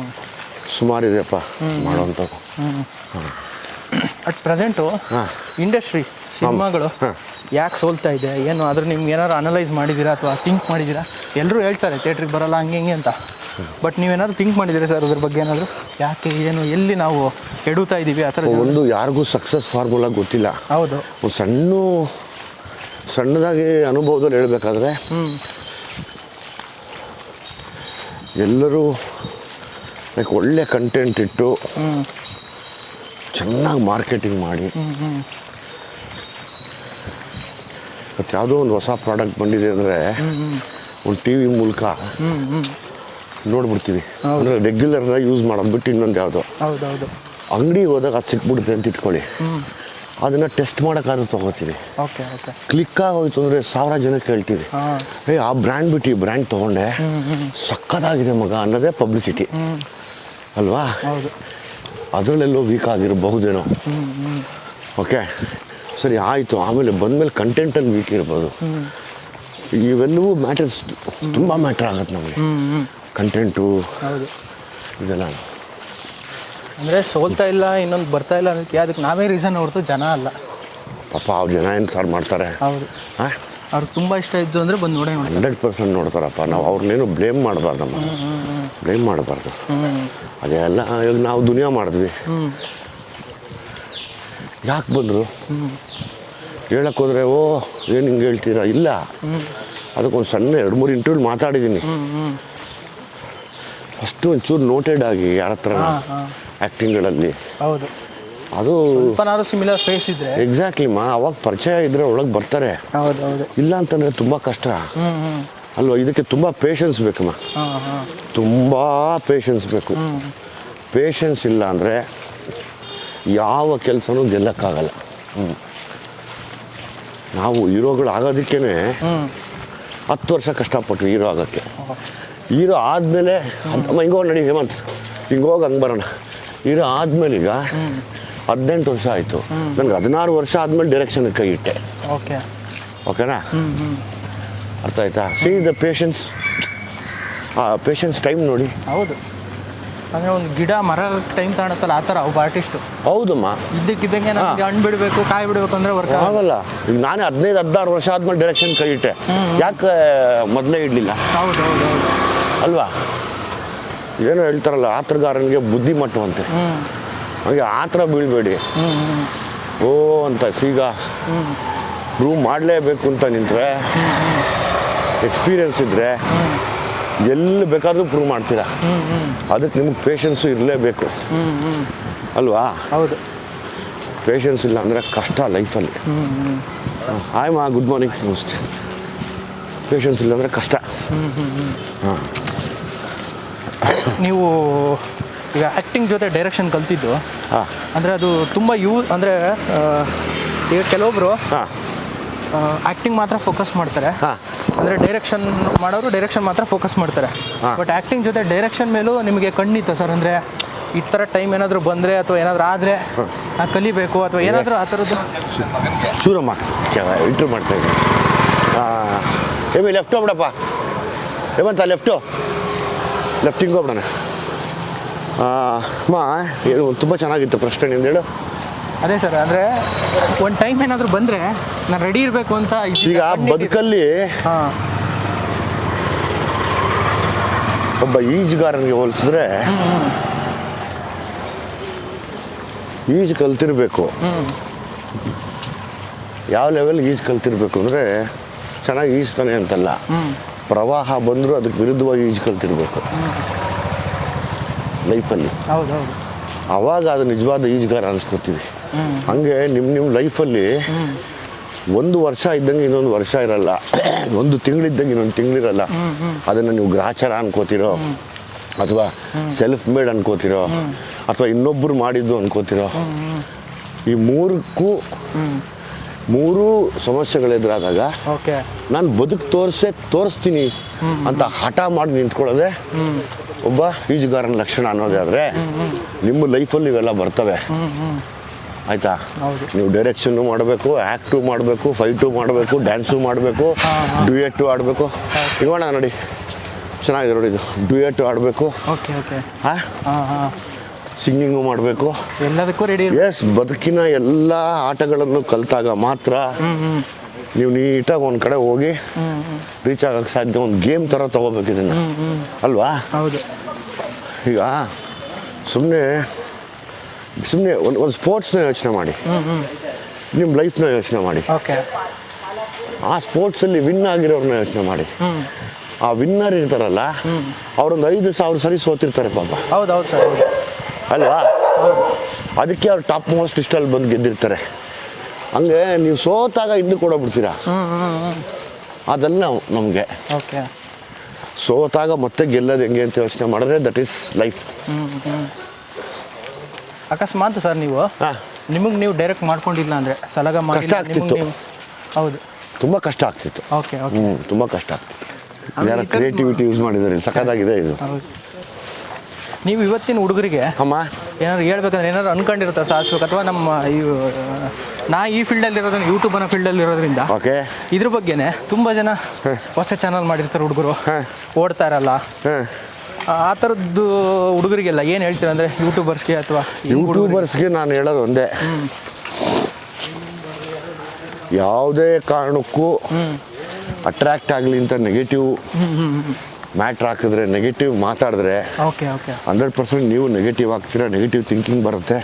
ಸುಮಾರಿದೆಯಪ್ಪ ಮಾಡುವಂಥ ಅಟ್ ಪ್ರೆಸೆಂಟು ಇಂಡಸ್ಟ್ರಿ ಸಿನಿಮಾಗಳು. ಯಾಕೆ ಸೋಲ್ತಾ ಇದೆ ಏನು ಅದ್ರ ನಿಮ್ಗೆ ಏನಾದ್ರು ಅನಲೈಸ್ ಮಾಡಿದ್ದೀರಾ ಅಥವಾ ಥಿಂಕ್ ಮಾಡಿದ್ದೀರಾ ಎಲ್ಲರೂ ಹೇಳ್ತಾರೆ ಥಿಯೇಟ್ರಿಗೆ ಬರಲ್ಲ ಹಂಗೆ ಹಿಂಗೆ ಅಂತ. ಬಟ್ ನೀವೇನಾದ್ರು ಥಿಂಕ್ ಮಾಡಿದ್ದೀರಾ ಸರ್ ಅದ್ರ ಬಗ್ಗೆ ಏನಾದರೂ? ಯಾಕೆ ಏನು ಎಲ್ಲಿ ನಾವು ಎಡುತ್ತಾ ಇದ್ದೀವಿ ಆ ಥರ ಒಂದು ಯಾರಿಗೂ ಸಕ್ಸಸ್ ಫಾರ್ಮುಲಾ ಗೊತ್ತಿಲ್ಲ. ಹೌದು. ಒಂದು ಸಣ್ಣ ಸಣ್ಣದಾಗಿ ಅನುಭವದಲ್ಲಿ ಹೇಳಬೇಕಾದ್ರೆ ಹ್ಞೂ ಎಲ್ಲರೂ ಲೈಕ್ ಒಳ್ಳೆ ಕಂಟೆಂಟ್ ಇಟ್ಟು ಚೆನ್ನಾಗಿ ಮಾರ್ಕೆಟಿಂಗ್ ಮಾಡಿ. ಮತ್ತು ಯಾವುದೋ ಒಂದು ಹೊಸ ಪ್ರಾಡಕ್ಟ್ ಬಂದಿದೆ ಅಂದರೆ ಒಂದು ಟಿ ವಿ ಮೂಲಕ ನೋಡ್ಬಿಡ್ತೀವಿ. ಅಂದರೆ ರೆಗ್ಯುಲರ್ನಾಗಿ ಯೂಸ್ ಮಾಡೋದು ಬಿಟ್ಟು ಇನ್ನೊಂದು ಯಾವುದೋ. ಅಂಗಡಿಗೆ ಹೋದಾಗ ಅದು ಸಿಕ್ಬಿಡುತ್ತೆ ಅಂತ ಇಟ್ಕೊಳ್ಳಿ. ಅದನ್ನು ಟೆಸ್ಟ್ ಮಾಡೋಕ್ಕಾದ್ರೂ ತೊಗೋತೀವಿ. Okay okay. ಕ್ಲಿಕ್ ಆಗೋಯ್ತು ಅಂದರೆ ಸಾವಿರ ಜನ ಕೇಳ್ತೀವಿ. ಏ ಆ ಬ್ರ್ಯಾಂಡ್ ಬಿಟ್ಟು ಈ ಬ್ರ್ಯಾಂಡ್ ತೊಗೊಂಡೆ. ಸಕ್ಕತ್ತಾಗಿದೆ ಮಗ ಅನ್ನೋದೇ ಪಬ್ಲಿಸಿಟಿ ಅಲ್ವಾ? ಹೌದು. ಅದರಲ್ಲೆಲ್ಲೋ ವೀಕ್ ಆಗಿರಬಹುದೇನೋ. ಓಕೆ ಸರಿ ಆಯಿತು. ಆಮೇಲೆ ಬಂದಮೇಲೆ ಕಂಟೆಂಟಲ್ಲಿ ವೀಕ್ ಇರ್ಬೋದು. ಇವೆಲ್ಲವೂ ಮ್ಯಾಟರ್ಸ್ ತುಂಬ ಮ್ಯಾಟ್ರ್ ಆಗತ್ತೆ ನಮಗೆ. ಕಂಟೆಂಟು ಇದೆಲ್ಲ. ಅಂದರೆ ಸೋಲ್ತಾ ಇಲ್ಲ ಇನ್ನೊಂದು ಬರ್ತಾ ಇಲ್ಲ ಅದಕ್ಕೆ ಅದಕ್ಕೆ ನಾವೇ ರೀಸನ್ ಹೊರತು ಜನ ಅಲ್ಲ. ಪಾಪ ಅವ್ರು ಜನ ಏನು ಸಾರ್ ಮಾಡ್ತಾರೆ? ಹೌದು. ಹಾಂ ಅವ್ರಿಗೆ ತುಂಬ ಇಷ್ಟ ಇದ್ದು ಅಂದರೆ ಬಂದು ನೋಡೇ ನೋಡಿ ಹಂಡ್ರೆಡ್ ಪರ್ಸೆಂಟ್ ನೋಡ್ತಾರಪ್ಪ. ನಾವು ಅವ್ರನ್ನೇನು ಬ್ಲೇಮ್ ಮಾಡಬಾರ್ದಮ್ಮ. ಬ್ಲೇಮ್ ಮಾಡಬಾರ್ದು. ಅದೇ ಅದೆಲ್ಲ ಇವಾಗ ನಾವು ದುನಿಯಾ ಮಾಡಿದ್ವಿ. ಯಾಕೆ ಬಂದರು? ಹೇಳಕ್ಕೆ ಹೋದರೆ ಓ ಏನು ಹಿಂಗೆ ಹೇಳ್ತೀರಾ? ಇಲ್ಲ. ಅದಕ್ಕೊಂದು ಸಣ್ಣ ಎರಡು ಮೂರು ಇಂಟರ್ವ್ಯೂ ಮಾತಾಡಿದ್ದೀನಿ ಫಸ್ಟು ಒಂಚೂರು ನೋಟೆಡ್ ಆಗಿ ಯಾರ ಹತ್ರ ಆ್ಯಕ್ಟಿಂಗ್ಗಳಲ್ಲಿ ಹೌದು. ಅದು ಸ್ವಲ್ಪನಾದ್ರು ಸಿಮಿಲರ್ ಫೇಸ್ ಇದ್ರೆ. ಎಕ್ಸಾಕ್ಟ್ಲಿ ಮಾ ಅವಾಗ ಪರಿಚಯ ಇದ್ರೆ ಒಳಗೆ ಬರ್ತಾರೆ. ಹೌದು ಹೌದು ಇಲ್ಲ ಅಂತಂದ್ರೆ ತುಂಬಾ ಕಷ್ಟ. ಅಲ್ವಾ ಇದಕ್ಕೆ ತುಂಬಾ ಪೇಷನ್ಸ್ ಬೇಕಮ್ಮ ತುಂಬಾ ಪೇಷನ್ಸ್ ಬೇಕು. ಪೇಷನ್ಸ್ ಇಲ್ಲ ಅಂದರೆ ಯಾವ ಕೆಲಸನೂ ಗೆಲ್ಲಕ್ಕಾಗಲ್ಲ. ನಾವು ಹೀರೋಗಳು ಆಗೋದಕ್ಕೇನೆ ಹತ್ತು ವರ್ಷ ಕಷ್ಟಪಟ್ವಿ ಹೀರೋ ಆಗೋಕ್ಕೆ. ಹೀರೋ ಆದಮೇಲೆ ಹೋಗಿ ನಡಿ ಹೇಮಂತ್. ಹಿಂಗೆ ಹೋಗಿ ಹಂಗೆ ಬರೋಣ. ಹೀರೋ ಆದಮೇಲೆ ಈಗ ಹದಿನೆಂಟು ವರ್ಷ ಆಯಿತು. ನನಗೆ ಹದಿನಾರು ವರ್ಷ ಆದಮೇಲೆ ಡೈರೆಕ್ಷನ್ಗೆ ಕೈ ಇಟ್ಟೆ. ಓಕೆ. ಓಕೆನಾ? ಅರ್ಥ ಆಯ್ತಾ? ಸಿ ದ ಪೇಷನ್ಸ್ ಆ ಪೇಷನ್ಸ್ ಟೈಮ್ ನೋಡಿ. ಹೌದು. ಅಂದರೆ ಒಂದು ಗಿಡ ಮರ ಟೈಮ್ ಕಾಣುತ್ತಲ್ಲ ಆ ಥರ ಒಬ್ಬ ಆರ್ಟಿಸ್ಟು ಹೌದಮ್ಮ. ಇದ್ದಕ್ಕಿದ್ದಂಗೆ ನಮಗೆ ಹಣ್ಣು ಬಿಡಬೇಕು ಕಾಯಿ ಬಿಡಬೇಕು ಅಂದರೆ ವರ್ಕ್ ಆಗಲ್ಲ. ಈಗ ನಾನೇ ಹದಿನೈದು ಹದಿನಾರು ವರ್ಷ ಆದ್ಮೇಲೆ ಡೈರೆಕ್ಷನ್ ಕೈ ಇಟ್ಟೆ. ಯಾಕೆ ಮೊದಲೇ ಇಡಲಿಲ್ಲ? ಹೌದು ಹೌದು ಹೌದು. ಅಲ್ವಾ? ಏನೋ ಹೇಳ್ತಾರಲ್ಲ ಆತ್ರಗಾರನಿಗೆ ಬುದ್ಧಿ ಮಟ್ಟುವಂತೆ ಆ ಥರ ಬೀಳಬೇಡಿ. ಓ ಅಂತ ಸೀಗ ಪ್ರೂವ್ ಮಾಡಲೇಬೇಕು ಅಂತ ನಿಂತರೆ ಎಕ್ಸ್ಪೀರಿಯನ್ಸ್ ಇದ್ದರೆ ಎಲ್ಲಿ ಬೇಕಾದರೂ ಪ್ರೂವ್ ಮಾಡ್ತೀರಾ. ಅದಕ್ಕೆ ನಿಮಗೆ ಪೇಷನ್ಸು ಇರಲೇಬೇಕು. ಅಲ್ವಾ? ಹೌದು. ಪೇಷನ್ಸ್ ಇಲ್ಲ ಅಂದರೆ ಕಷ್ಟ ಲೈಫಲ್ಲಿ ಹಾಯ್ ಮಾ ಗುಡ್ ಮಾರ್ನಿಂಗ್ ನಮಸ್ತೆ. ಪೇಷನ್ಸ್ ಇಲ್ಲ ಅಂದರೆ ಕಷ್ಟ. ಹಾಂ. ನೀವು ಈಗ ಆ್ಯಕ್ಟಿಂಗ್ ಜೊತೆ ಡೈರೆಕ್ಷನ್ ಕಲ್ತಿದ್ದು. ಹಾಂ. ಅಂದರೆ ಅದು ತುಂಬ ಯೂ ಅಂದರೆ ಈಗ ಕೆಲವೊಬ್ಬರು ಹಾಂ. ಆ್ಯಕ್ಟಿಂಗ್ ಮಾತ್ರ ಫೋಕಸ್ ಮಾಡ್ತಾರೆ. ಹಾಂ. ಅಂದರೆ ಡೈರೆಕ್ಷನ್ ಮಾಡೋರು ಡೈರೆಕ್ಷನ್ ಮಾತ್ರ ಫೋಕಸ್ ಮಾಡ್ತಾರೆ. ಬಟ್ ಆ್ಯಕ್ಟಿಂಗ್ ಜೊತೆ ಡೈರೆಕ್ಷನ್ ಮೇಲೂ ನಿಮಗೆ ಕಣ್ಣಿತ್ತು ಸರ್. ಅಂದರೆ ಈ ಥರ ಟೈಮ್ ಏನಾದರೂ ಬಂದರೆ ಅಥವಾ ಏನಾದರೂ ಆದರೆ ಕಲಿಬೇಕು ಅಥವಾ ಏನಾದರೂ ಆ ಥರದ್ದು ಚೂರಮ್ಮ ಇಂಟ್ರೂ ಮಾಡ್ತಾ ಇದ್ದೀನಿ. ಏಮಿ ಲೆಫ್ಟ್ ಹೋಗ್ಬಿಡಪ್ಪ. ಏಮಂತ ಲೆಫ್ಟು ಲೆಫ್ಟಿಂಗ್ ಹೋಗ್ಬಿಡೋಣ. ಅಮ್ಮ ಏನು ತುಂಬ ಚೆನ್ನಾಗಿತ್ತು ಪ್ರಶ್ನೆ ನಿಮ್ದು ಹೇಳು. ಅದೇ ಸರ್ ಅಂದರೆ ಒಂದು ಟೈಮ್ ಏನಾದರೂ ಬಂದರೆ ನಾನು ರೆಡಿ ಇರಬೇಕು ಅಂತ ಈಗ ಬದುಕಲ್ಲಿ ಒಬ್ಬ ಈಜುಗಾರನಿಗೆ ಹೋಲಿಸಿದ್ರೆ ಈಜು ಕಲ್ತಿರ್ಬೇಕು. ಯಾವ ಲೆವೆಲ್ ಈಜು ಕಲ್ತಿರ್ಬೇಕು ಅಂದರೆ ಚೆನ್ನಾಗಿ ಈಜ್ತಾನೆ ಅಂತಲ್ಲ. ಪ್ರವಾಹ ಬಂದರೂ ಅದಕ್ಕೆ ವಿರುದ್ಧವಾಗಿ ಈಜು ಕಲ್ತಿರ್ಬೇಕು. ಲೈಫಲ್ಲಿ. ಅವಾಗ ಆವಾಗ ಅದು ನಿಜವಾದ ಈಜುಗಾರ ಅನ್ಸ್ಕೊತೀವಿ. ಹಂಗೆ ನಿಮ್ಮ ನಿಮ್ಮ ಲೈಫಲ್ಲಿ ಒಂದು ವರ್ಷ ಇದ್ದಂಗೆ ಇನ್ನೊಂದು ವರ್ಷ ಇರಲ್ಲ. ಒಂದು ತಿಂಗಳಿದ್ದಂಗೆ ಇನ್ನೊಂದು ತಿಂಗಳಿರಲ್ಲ. ಅದನ್ನು ನೀವು ಗ್ರಾಚಾರ ಅನ್ಕೋತಿರೋ ಅಥವಾ ಸೆಲ್ಫ್ ಮೇಡ್ ಅನ್ಕೋತಿರೋ ಅಥವಾ ಇನ್ನೊಬ್ಬರು ಮಾಡಿದ್ದು ಅನ್ಕೋತಿರೋ ಈ ಮೂರಕ್ಕೂ ಮೂರೂ ಸಮಸ್ಯೆಗಳೆದುರಾದಾಗ ಓಕೆ. ನಾನು ಬದುಕು ತೋರಿಸೇ ತೋರಿಸ್ತೀನಿ ಅಂತ ಹಠ ಮಾಡಿ ನಿಂತ್ಕೊಳ್ಳೋದೆ ಒಬ್ಬ ಈಜುಗಾರನ ಲಕ್ಷಣ ಅನ್ನೋದಾದ್ರೆ ನಿಮ್ಮ ಲೈಫಲ್ಲಿ ಇವೆಲ್ಲ ಬರ್ತವೆ. ಆಯ್ತಾ. ನೀವು ಡೈರೆಕ್ಷನ್ ಮಾಡಬೇಕು ಆ್ಯಕ್ಟು ಮಾಡಬೇಕು ಫೈಟು ಮಾಡಬೇಕು ಡ್ಯಾನ್ಸು ಮಾಡಬೇಕು ಡ್ಯೂಯೆಟ್ಟು ಆಡಬೇಕು. ಇಗೋಣ ನೋಡಿ ಚೆನ್ನಾಗಿದೆ ನೋಡಿ ಇದು. ಡ್ಯೂಯೆಟ್ಟು ಆಡಬೇಕು. ಹಾಂ. ಸಿಂಗಿಂಗು ಮಾಡಬೇಕು. ಎಲ್ಲದಕ್ಕೂ ರೆಡಿ ಎಸ್ ಬದುಕಿನ ಎಲ್ಲ ಆಟಗಳನ್ನು ಕಲಿತಾಗ ಮಾತ್ರ ನೀವು ನೀಟಾಗಿ ಒಂದು ಕಡೆ ಹೋಗಿ ರೀಚ್ ಆಗಕ್ಕೆ ಸಾಧ್ಯ ಒಂದು ಗೇಮ್ ಥರ ತೊಗೋಬೇಕು ಇದನ್ನು. ಅಲ್ವಾ? ಹೌದು. ಈಗ ಸುಮ್ಮನೆ ಸುಮ್ಮನೆ ಒಂದು ಒಂದು ಸ್ಪೋರ್ಟ್ಸ್ನ ಯೋಚನೆ ಮಾಡಿ. ನಿಮ್ಮ ಲೈಫ್ನ ಯೋಚನೆ ಮಾಡಿ. ಓಕೆ ಆ ಸ್ಪೋರ್ಟ್ಸಲ್ಲಿ ವಿನ್ ಆಗಿರೋರನ್ನ ಯೋಚನೆ ಮಾಡಿ. ಆ ವಿನ್ನರ್ ಇರ್ತಾರಲ್ಲ ಅವರೊಂದು ಐದು ಸಾವಿರ ಸರಿ ಸೋತಿರ್ತಾರೆ ಪಾಪ. ಹೌದು ಹೌದು ಸರ್ ಹೌದು. ಅಲ್ವಾ? ಅದಕ್ಕೆ ಅವ್ರು ಟಾಪ್ ಮೋಸ್ಟ್ ಇಷ್ಟಲ್ಲಿ ಬಂದು ಗೆದ್ದಿರ್ತಾರೆ. ಹಂಗೆ ನೀವು ಸೋತಾಗ ಹಿಂದೆ ಕೊಡೋಗ್ಬಿಡ್ತೀರಾ ಅದೆಲ್ಲ ನಮಗೆ. ಓಕೆ. ಸೋತಾಗ ಮತ್ತೆ ಗೆಲ್ಲೋದು ಹೆಂಗೆ ಅಂತ ಯೋಚನೆ ಮಾಡಿದ್ರೆ ದಟ್ ಈಸ್ ಲೈಫ್ ಅಕಸ್ಮಾತ್ ಸರ್ ನೀವು ನಿಮಗೆ ನೀವು ಡೈರೆಕ್ಟ್ ಮಾಡ್ಕೊಂಡಿಲ್ಲ ಅಂದರೆ ಸಲಗ ಕಷ್ಟ ಆಗ್ತಿತ್ತು. ಹೌದು. ತುಂಬ ಕಷ್ಟ ಆಗ್ತಿತ್ತು. Okay okay. ಹ್ಞೂ ತುಂಬ ಕಷ್ಟ ಆಗ್ತಿತ್ತು. ಯಾರ ಕ್ರಿಯೇಟಿವಿಟಿ ಯೂಸ್ ಮಾಡಿದ್ದಾರೆ ಸಖತ್ತಾಗಿದೆ ಇದು. ನೀವು ಇವತ್ತಿನ ಹುಡುಗರಿಗೆ ಅಮ್ಮ. ಏನಾದ್ರು ಹೇಳ್ಬೇಕಂದ್ರೆ ಏನಾದ್ರು ಅನ್ಕೊಂಡಿರ್ತಾರೆ ಸಾಧಿಸ್ಬೇಕು? ಅಥವಾ ನಮ್ಮ ಈ ನಾ ಈ ಫೀಲ್ಡಲ್ಲಿ ಇರೋದ್ರಿಂದ ಯೂಟ್ಯೂಬ್ ಅನ್ನೋ ಫೀಲ್ಡಲ್ಲಿ ಇರೋದ್ರಿಂದ ಓಕೆ. ಇದ್ರ ಬಗ್ಗೆನೆ ತುಂಬ ಜನ ಹೊಸ ಚಾನಲ್ ಮಾಡಿರ್ತಾರೆ ಹುಡುಗರು. ಹಾಂ. ಓಡ್ತಾ ಇರಲ್ಲ. ಹಾಂ. ಆ ಆ ಥರದ್ದು ಹುಡುಗರಿಗೆಲ್ಲ ಏನು ಹೇಳ್ತೀರ ಅಂದರೆ ಯೂಟ್ಯೂಬರ್ಸ್ಗೆ ಅಥವಾ ಯೂಟ್ಯೂಬರ್ಸ್ಗೆ ನಾನು ಹೇಳೋದು ಒಂದೇ. ಯಾವುದೇ ಕಾರಣಕ್ಕೂ ಅಟ್ರಾಕ್ಟ್ ಆಗಲಿ ಅಂತ ನೆಗೆಟಿವ್ ಮ್ಯಾಟ್ರ್ ಹಾಕಿದ್ರೆ ನೆಗೆಟಿವ್ ಮಾತಾಡಿದ್ರೆ ಓಕೆ ಓಕೆ ಹಂಡ್ರೆಡ್ ಪರ್ಸೆಂಟ್ ನೀವು ನೆಗೆಟಿವ್ ಆಗ್ತೀರಾ ನೆಗೆಟಿವ್ ಥಿಂಕಿಂಗ್ ಬರುತ್ತೆ.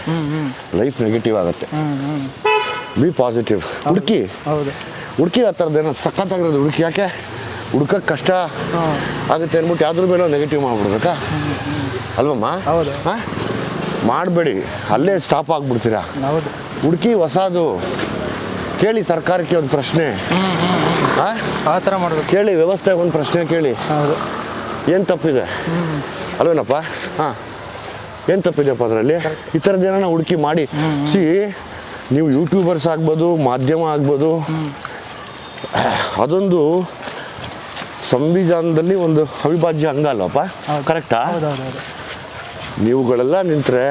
ಲೈಫ್ ನೆಗೆಟಿವ್ ಆಗುತ್ತೆ. ಬಿ ಪಾಸಿಟಿವ್ ಹುಡುಕಿ. ಹುಡುಕಿ ಆ ಏನೋ ಸಖತ್ತಾಗಿರೋದು ಹುಡುಕಿ ಯಾಕೆ? ಹುಡ್ಕಕ್ಕೆ ಕಷ್ಟ ಆಗುತ್ತೆ ಅಂದ್ಬಿಟ್ಟು ಯಾವ್ದ್ರ ಮೇಲೆ ನೆಗೆಟಿವ್ ಮಾಡ್ಬಿಡ್ಬೇಕಾ? ಅಲ್ವಮ್ಮ? ಹೌದು. ಹಾಂ? ಮಾಡಬೇಡಿ. ಅಲ್ಲೇ ಸ್ಟಾಪ್ ಆಗಿಬಿಡ್ತೀರಾ? ಹುಡುಕಿ ಹೊಸದು. ಕೇಳಿ ಸರ್ಕಾರಕ್ಕೆ ಒಂದು ಪ್ರಶ್ನೆ. ಹಾಂ? ಆ ಥರ ಮಾಡಬೇಕು. ಕೇಳಿ ವ್ಯವಸ್ಥೆಗೆ ಒಂದು ಪ್ರಶ್ನೆ ಕೇಳಿ. ಹೌದು. ಏನು ತಪ್ಪಿದೆ? ಅಲ್ವೇನಪ್ಪ? ಹಾಂ. ಏನು ತಪ್ಪಿದೆಯಪ್ಪ ಅದರಲ್ಲಿ? ಈ ಥರದ್ದು ಏನಾರ ಹುಡುಕಿ ಮಾಡಿ. ಸಿ ನೀವು ಯೂಟ್ಯೂಬರ್ಸ್ ಆಗ್ಬೋದು ಮಾಧ್ಯಮ ಆಗ್ಬೋದು ಅದೊಂದು ಸಂವಿಧಾನದಲ್ಲಿ ಒಂದು ಅವಿಭಾಜ್ಯ ಅಂಗ ಅಲ್ವಪ್ಪ? ಕರೆಕ್ಟಾ ನೀವುಗಳೆಲ್ಲ ನಿಂತರೆ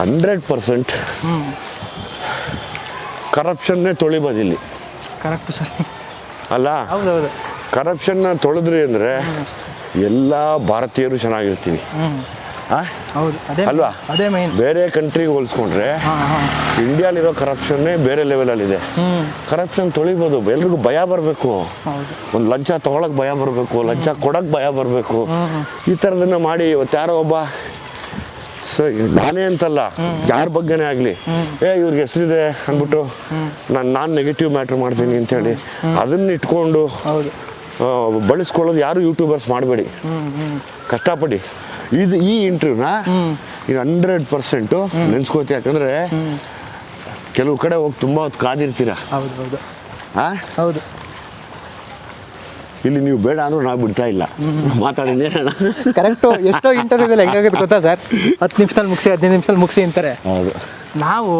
ಹಂಡ್ರೆಡ್ ಪರ್ಸೆಂಟ್ ಕರಪ್ಷನ್ನೇ ತೊಳಿಬೋದಿಲ್ಲಿ ಕರೆಕ್ಟ್ ಸರ್ ಅಲ್ಲ? ಹೌದು ಹೌದು. ಕರಪ್ಷನ್ನ ತೊಳೆದ್ರಿ ಅಂದರೆ ಎಲ್ಲ ಭಾರತೀಯರು ಚೆನ್ನಾಗಿರ್ತೀವಿ. ಅಲ್ವಾ? ಅದೇ ಮೈನ್ ಬೇರೆ ಕಂಟ್ರಿಗೆ ಹೋಲಿಸ್ಕೊಂಡ್ರೆ ಇಂಡಿಯಾಲಿರೋ ಕರಪ್ಷನ್ನೇ ಬೇರೆ ಲೆವೆಲಲ್ಲಿದೆ ಕರಪ್ಷನ್ ತೊಳಿಬೋದು ಎಲ್ರಿಗೂ ಭಯ ಬರಬೇಕು. ಒಂದು ಲಂಚ ತಗೊಳ್ಳೋಕೆ ಭಯ ಬರಬೇಕು ಲಂಚ ಕೊಡಕ್ಕೆ ಭಯ ಬರಬೇಕು. ಈ ಥರದನ್ನ ಮಾಡಿ ಇವತ್ತು ಯಾರೋ ಒಬ್ಬ ಸ ನಾನೇ ಅಂತಲ್ಲ ಯಾರ ಬಗ್ಗೆನೇ ಆಗಲಿ. ಏ ಇವ್ರಿಗೆ ಹೆಸರಿದೆ ಅಂದ್ಬಿಟ್ಟು ನಾನು ನಾನು ನೆಗೆಟಿವ್ ಮ್ಯಾಟ್ರ್ ಮಾಡ್ತೀನಿ ಅಂತೇಳಿ ಅದನ್ನ ಇಟ್ಕೊಂಡು ಬಳಸ್ಕೊಳ್ಳೋದು ಯಾರು ಯೂಟ್ಯೂಬರ್ಸ್ ಮಾಡಬೇಡಿ. ಕಷ್ಟಪಡಿ. ಇದು ಈ ಇಂಟರ್ವ್ಯೂನ ಇದು ಹಂಡ್ರೆಡ್ ಪರ್ಸೆಂಟು ನೆನ್ಸ್ಕೋತಿ ಯಾಕಂದರೆ ಕೆಲವು ಕಡೆ ಹೋಗಿ ತುಂಬ ಹೊತ್ತು ಕಾದಿರ್ತೀರ. ಹೌದು ಹೌದು. ಆ? ಹೌದು. ಇಲ್ಲಿ ನೀವು ಬೇಡ ಅಂದ್ರೆ ನಾವು ಬಿಡ್ತಾ ಇಲ್ಲ. ಮಾತಾಡಿದ್ದೆ ಕರೆಕ್ಟು ಎಷ್ಟೋ ಇಂಟರ್ವ್ಯೂದಲ್ಲಿ ಹೆಂಗಾಗುತ್ತೆ ಗೊತ್ತಾ ಸರ್? ಹತ್ತು ನಿಮಿಷದಲ್ಲಿ ಮುಗಿಸಿ ಹದಿನೈದು ನಿಮಿಷದಲ್ಲಿ ಮುಗಿಸಿ ಅಂತಾರೆ. ಹೌದು. ನಾವು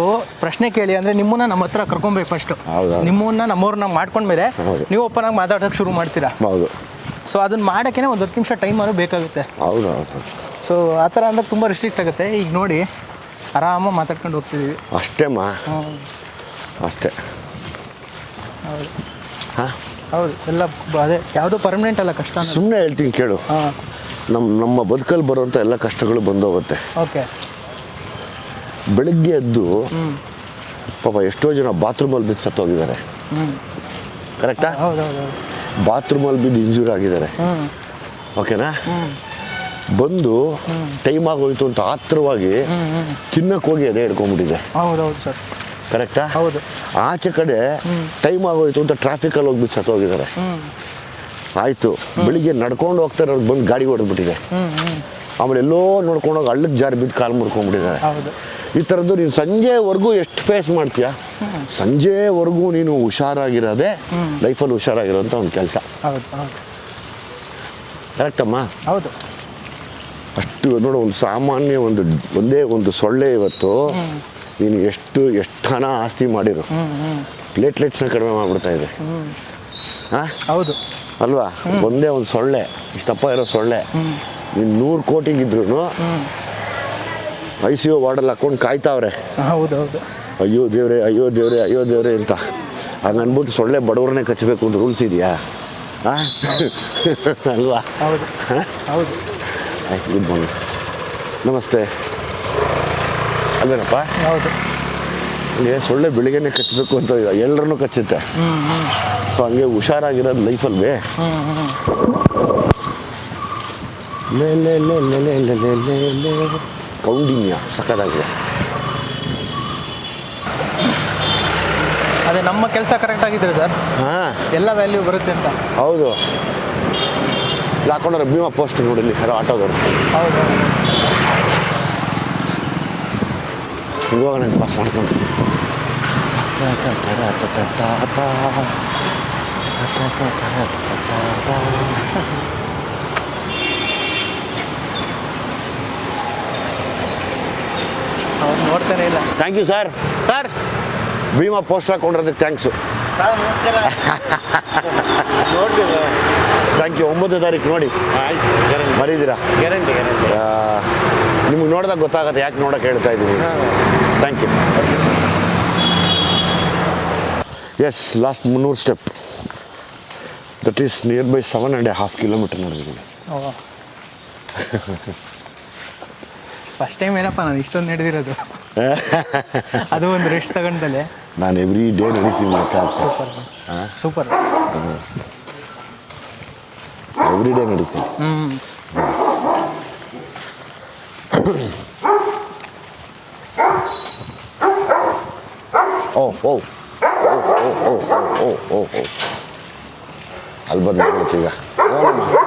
ಪ್ರಶ್ನೆ ಕೇಳಿ ಅಂದ್ರೆ ನಿಮ್ಮನ್ನ ನಮ್ಮ ಹತ್ರ ಕರ್ಕೊಂಬೇಕು ಫಸ್ಟ್ ಹೌದು. ನಿಮ್ಮನ್ನ ನಮ್ಮವ್ರನ್ನ ಮಾಡ್ಕೊಂಡ್ಮೇಲೆ. ನೀವು ಓಪನ್ ಆಗಿ ಮಾತಾಡೋಕೆ ಶುರು ಮಾಡ್ತೀರಾ? ಹೌದು. ಸೊ ಅದನ್ನ ಮಾಡೋಕ್ಕೇನೆ ಒಂದು ಹತ್ತು ನಿಮಿಷ ಟೈಮ್ ಅನ್ನೋ ಬೇಕಾಗುತ್ತೆ. ಹೌದು ಹೌದು ಸೊ ಆ ಥರ ಅಂದ್ರೆ ತುಂಬ ರಿಸ್ಟ್ರಿಕ್ಟ್ ಆಗುತ್ತೆ. ಈಗ ನೋಡಿ ಆರಾಮಾಗಿ ಮಾತಾಡ್ಕೊಂಡು ಹೋಗ್ತಿದ್ದೀವಿ ಅಷ್ಟೇಮ್ಮ ಹ್ಮ್. ಅಷ್ಟೇ. ಹೌದು. ಹಾಂ? ಹೌದು ಎಲ್ಲ ಬ- ಅದೇ ಯಾವುದೋ ಪರ್ಮನೆಂಟ್ ಅಲ್ಲ ಕಷ್ಟ. ಸುಮ್ಮನೆ ಹೇಳ್ತೀನಿ ಕೇಳು. ಹಾಂ. ನಮ್ಮ ನಮ್ಮ ಬದುಕಲ್ಲಿ ಬರುವಂಥ ಎಲ್ಲ ಕಷ್ಟಗಳು ಬಂದೋಗುತ್ತೆ. ಓಕೆ. ಬೆಳಗ್ಗೆ ಎದ್ದು ಪಾಪ ಎಷ್ಟೋ ಜನ ಬಾತ್ರೂಮಲ್ಲಿ ಬಿದ್ದು ಸತ್ತೋಗಿದ್ದಾರೆ. ಹ್ಞೂ ಕರೆಕ್ಟಾ ಹೌದು ಹೌದು ಹೌದು. ಬಾತ್ರೂಮಲ್ಲಿ ಬಿದ್ದು ಇಂಜೂರ್ ಆಗಿದ್ದಾರೆ. ಹ್ಞೂ ಓಕೆನಾ ಬಂದು ಟೈಮ್ ಆಗೋಯ್ತು ಅಂತ ಆತ್ರವಾಗಿ ತಿನ್ನಕ್ಕೆ ಹೋಗಿ ಅದೇ ಹಿಡ್ಕೊಂಡ್ಬಿಟ್ಟಿದೆ ಹೌದು ಹೌದು ಸರ್. ಕರೆಕ್ಟಾ? ಹೌದು. ಆಚೆ ಕಡೆ ಟೈಮ್ ಆಗೋಯ್ತು ಅಂತ ಟ್ರಾಫಿಕಲ್ಲಿ ಹೋಗ್ಬಿಟ್ಟು ಸತ್ತು ಹೋಗಿದ್ದಾರೆ. ಆಯಿತು. ಬೆಳಿಗ್ಗೆ ನಡ್ಕೊಂಡು ಹೋಗ್ತಾರೆ ಅವ್ರಿಗೆ ಬಂದು ಗಾಡಿ ಹೊಡೆದ್ಬಿಟ್ಟಿದೆ. ಆಮೇಲೆ ಎಲ್ಲೋ ನೋಡ್ಕೊಂಡು ಹೋಗಿ ಹಳ್ಳಕ್ಕೆ ಜಾರಿ ಬಿದ್ದು ಕಾಲು ಮುರ್ಕೊಂಡ್ಬಿಟ್ಟಿದ್ದಾರೆ. ಈ ಥರದ್ದು ನೀನು ಸಂಜೆವರೆಗೂ ಎಷ್ಟು ಫೇಸ್ ಮಾಡ್ತೀಯಾ? ಸಂಜೆವರೆಗೂ ನೀನು ಹುಷಾರಾಗಿರೋದೇ ಲೈಫಲ್ಲಿ ಹುಷಾರಾಗಿರೋಂಥ ಒಂದು ಕೆಲಸ. ಕರೆಕ್ಟಮ್ಮ? ಹೌದು. ಅಷ್ಟು ನೋಡು ಒಂದು ಸಾಮಾನ್ಯ ಒಂದು ಒಂದೇ ಒಂದು ಸೊಳ್ಳೆ ಇವತ್ತು. ನೀನು ಎಷ್ಟು ಎಷ್ಟು ಹಣ ಆಸ್ತಿ ಮಾಡಿರು ಪ್ಲೇಟ್ಲೆಟ್ಸ್ನ ಕಡಿಮೆ ಮಾಡಿಬಿಡ್ತಾ ಇದೆ ಹಾಂ ಹೌದು. ಅಲ್ವಾ? ಒಂದೇ ಒಂದು ಸೊಳ್ಳೆ ಇಷ್ಟಪ್ಪ ಇರೋ ಸೊಳ್ಳೆ. ನೀನು ನೂರು ಕೋಟಿಗಿದ್ರು ಐ ಸಿ ಯು ವಾರ್ಡಲ್ಲಿ ಹಾಕೊಂಡು ಕಾಯ್ತಾವ್ರೆ. ಹೌದು ಹೌದು. ಅಯ್ಯೋ ದೇವ್ರೆ ಅಯ್ಯೋ ದೇವ್ರೆ ಅಯ್ಯೋ ದೇವ್ರೆ ಅಂತ. ಹಂಗೆ ಅನ್ಬಿಟ್ಟು ಸೊಳ್ಳೆ ಬಡವ್ರನ್ನೇ ಕಚ್ಚಬೇಕು ಅಂತ ರೂಲ್ಸ್ ಇದೆಯಾ? ಹಾಂ ಅಲ್ವಾ? ಹೌದು ಹೌದು. ಆಯ್ತು ಗುಡ್ ಮಾರ್ನಿಂಗ್. ನಮಸ್ತೆ. ಹೌದು. ಹಂಗೆ ಸೊಳ್ಳೆ ಬೆಳಿಗ್ಗೆನೆ ಕಚ್ಚಬೇಕು ಅಂತ ಎಲ್ಲರನ್ನೂ ಕಚ್ಚುತ್ತೆ. ಸೊ ಹಂಗೆ ಹುಷಾರಾಗಿರೋದು ಲೈಫಲ್ವೇ? ಲೇ ಲೇ ಲೇ ಲೇ ಲೇ ಲೇ ಲೇ ಲೇ ಲೇ. ಕೌಂಡಿನ್ಯ ಸಕ್ಕದಾಗಿದೆ ಅದೇ ನಮ್ಮ ಕೆಲಸ ಕರೆಕ್ಟ್ ಆಗಿದ್ರೆ ಸರ್. ಹಾಂ. ಎಲ್ಲ ವ್ಯಾಲ್ಯೂ ಬರುತ್ತೆ ಅಂತ. ಹೌದು. ಹಾಕೊಂಡ್ರೆ ಭೀಮಾ ಪೋಸ್ಟ್ ನೋಡಿಲ್ಲಿ ಯಾರೋ ಆಟೋದವ್ರು. ಹೌದು. ಇವಾಗ ನಂಗೆ ಪಾಸ್ ಮಾಡ್ಕೊಂಡು ಅವ್ರು ನೋಡ್ತಾನೆ ಇಲ್ಲ. Thank you sir sir Bheema post ಹಾಕೊಂಡಿರೋದಕ್ಕೆ thanks sir ನಮಸ್ಕಾರ. ನೋಡ್ತೀವಿ ಥ್ಯಾಂಕ್ ಯು ಒಂಬತ್ತು ತಾರೀಕು ನೋಡಿ. ಆಯ್ತು ಗ್ಯಾರಂಟಿ ಮರೀದಿರಾ? ಗ್ಯಾರಂಟಿ ಗ್ಯಾರಂಟಿ ನಿಮ್ಗೆ ನೋಡಿದಾಗ ಗೊತ್ತಾಗತ್ತೆ ಯಾಕೆ ನೋಡೋಕೆ ಹೇಳ್ತಾ ಇದ್ದೀನಿ ಥ್ಯಾಂಕ್ ಯು ಎಸ್ ಲಾಸ್ಟ್ ಮುನ್ನೂರು step that is nearby seven and half kilometre ನಡೆದಿದ್ದೀನಿ first time ಏನಪ್ಪ ನಾನು ಇಷ್ಟೊಂದು ನಡೆದಿರೋದು? ಅದು ಒಂದು ರೆಸ್ಟ್ ತಗೊಂಡಲೆ ನಾನು ಎವ್ರಿ ಡೇ ನಡೀತೀನಿ ಸೂಪರ್ ಸೂಪರ್ ಎವ್ರಿ ಡೇ ನಡೀತೀನಿ. oh, oh. Oh, oh, oh, oh, oh, oh. Albert oh, oh, oh, Oh, mah.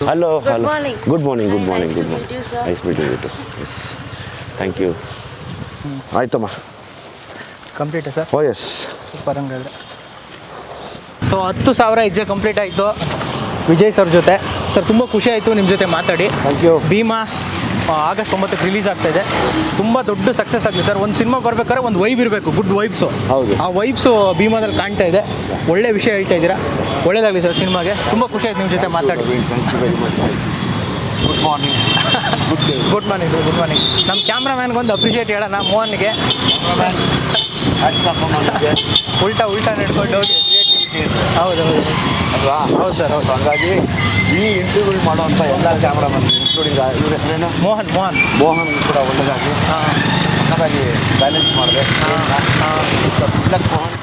hello, good oh, Morning. Good morning, good morning, nice good morning. oh, you, sir. nice meeting you too. Yes. Thank you. oh, oh, oh, oh, oh, oh, ಹಂಗಾದ್ರೆ ಸೊ ಹತ್ತು ಸಾವಿರ ಹೆಜ್ಜೆ ಕಂಪ್ಲೀಟ್ ಆಯಿತು. ವಿಜಯ್ ಸರ್ ಜೊತೆ. ಸರ್ ತುಂಬ ಖುಷಿ ಆಯಿತು ನಿಮ್ಮ ಜೊತೆ ಮಾತಾಡಿ. ಥ್ಯಾಂಕ್ ಯು ಭೀಮಾ ಆಗಸ್ಟ್ ಒಂಬತ್ತಕ್ಕೆ ರಿಲೀಸ್ ಆಗ್ತಾ ಇದೆ. ತುಂಬ ದೊಡ್ಡ ಸಕ್ಸಸ್ ಆಗಲಿ ಸರ್ ಒಂದು ಸಿನಿಮಾ ಬರ್ಬೇಕಾದ್ರೆ ಒಂದು ವೈಬ್ ಇರಬೇಕು ಗುಡ್ ವೈಬ್ಸು ಹೌದು. ಆ ವೈಬ್ಸು ಭೀಮಾದಲ್ಲಿ ಕಾಣ್ತಾ ಇದೆ. ಒಳ್ಳೆ ವಿಷಯ ಹೇಳ್ತಾ ಇದ್ದೀರಾ? ಒಳ್ಳೇದಾಗಲಿ ಸರ್ ಸಿನಿಮಾಗೆ ತುಂಬ ಖುಷಿ ಆಯ್ತು ನಿಮ್ಮ ಜೊತೆ ಮಾತಾಡಿ. Good morning good morning sir good morning ನಮ್ಮ ಕ್ಯಾಮ್ರಾಮ್ಯಾನ್ಗೆ ಒಂದು ಅಪ್ರಿಷಿಯೇಟ್ ಹೇಳೋಣ ಮೋಹನ್ಗೆ. ಉಲ್ಟಾ ಉಲ್ಟಾ ನಡ್ಕೊಂಡು ಹೋಗಿ. ಹೌದು ಹೌದು ಅಲ್ವಾ? ಹೌದು ಸರ್ ಹೌದು. ಹಾಗಾಗಿ ಈ ಇಂಟರ್ವ್ಯೂ ಮಾಡುವಂಥ ಎಲ್ಲ ಕ್ಯಾಮ್ರಾಮನ್ ಇನ್ಕ್ಲೂಡಿಂಗ್ ಇವ್ರ ಹೆಸರೇನು? ಮೋಹನ್ ಮೋಹನ್. ಮೋಹನ್ ಕೂಡ ಒಳ್ಳೆಯದಾಗಿ ಹಾಗಾಗಿ ಚೆನ್ನಾಗಿ ಬ್ಯಾಲೆನ್ಸ್ ಮಾಡಿದೆ. ಮೋಹನ್.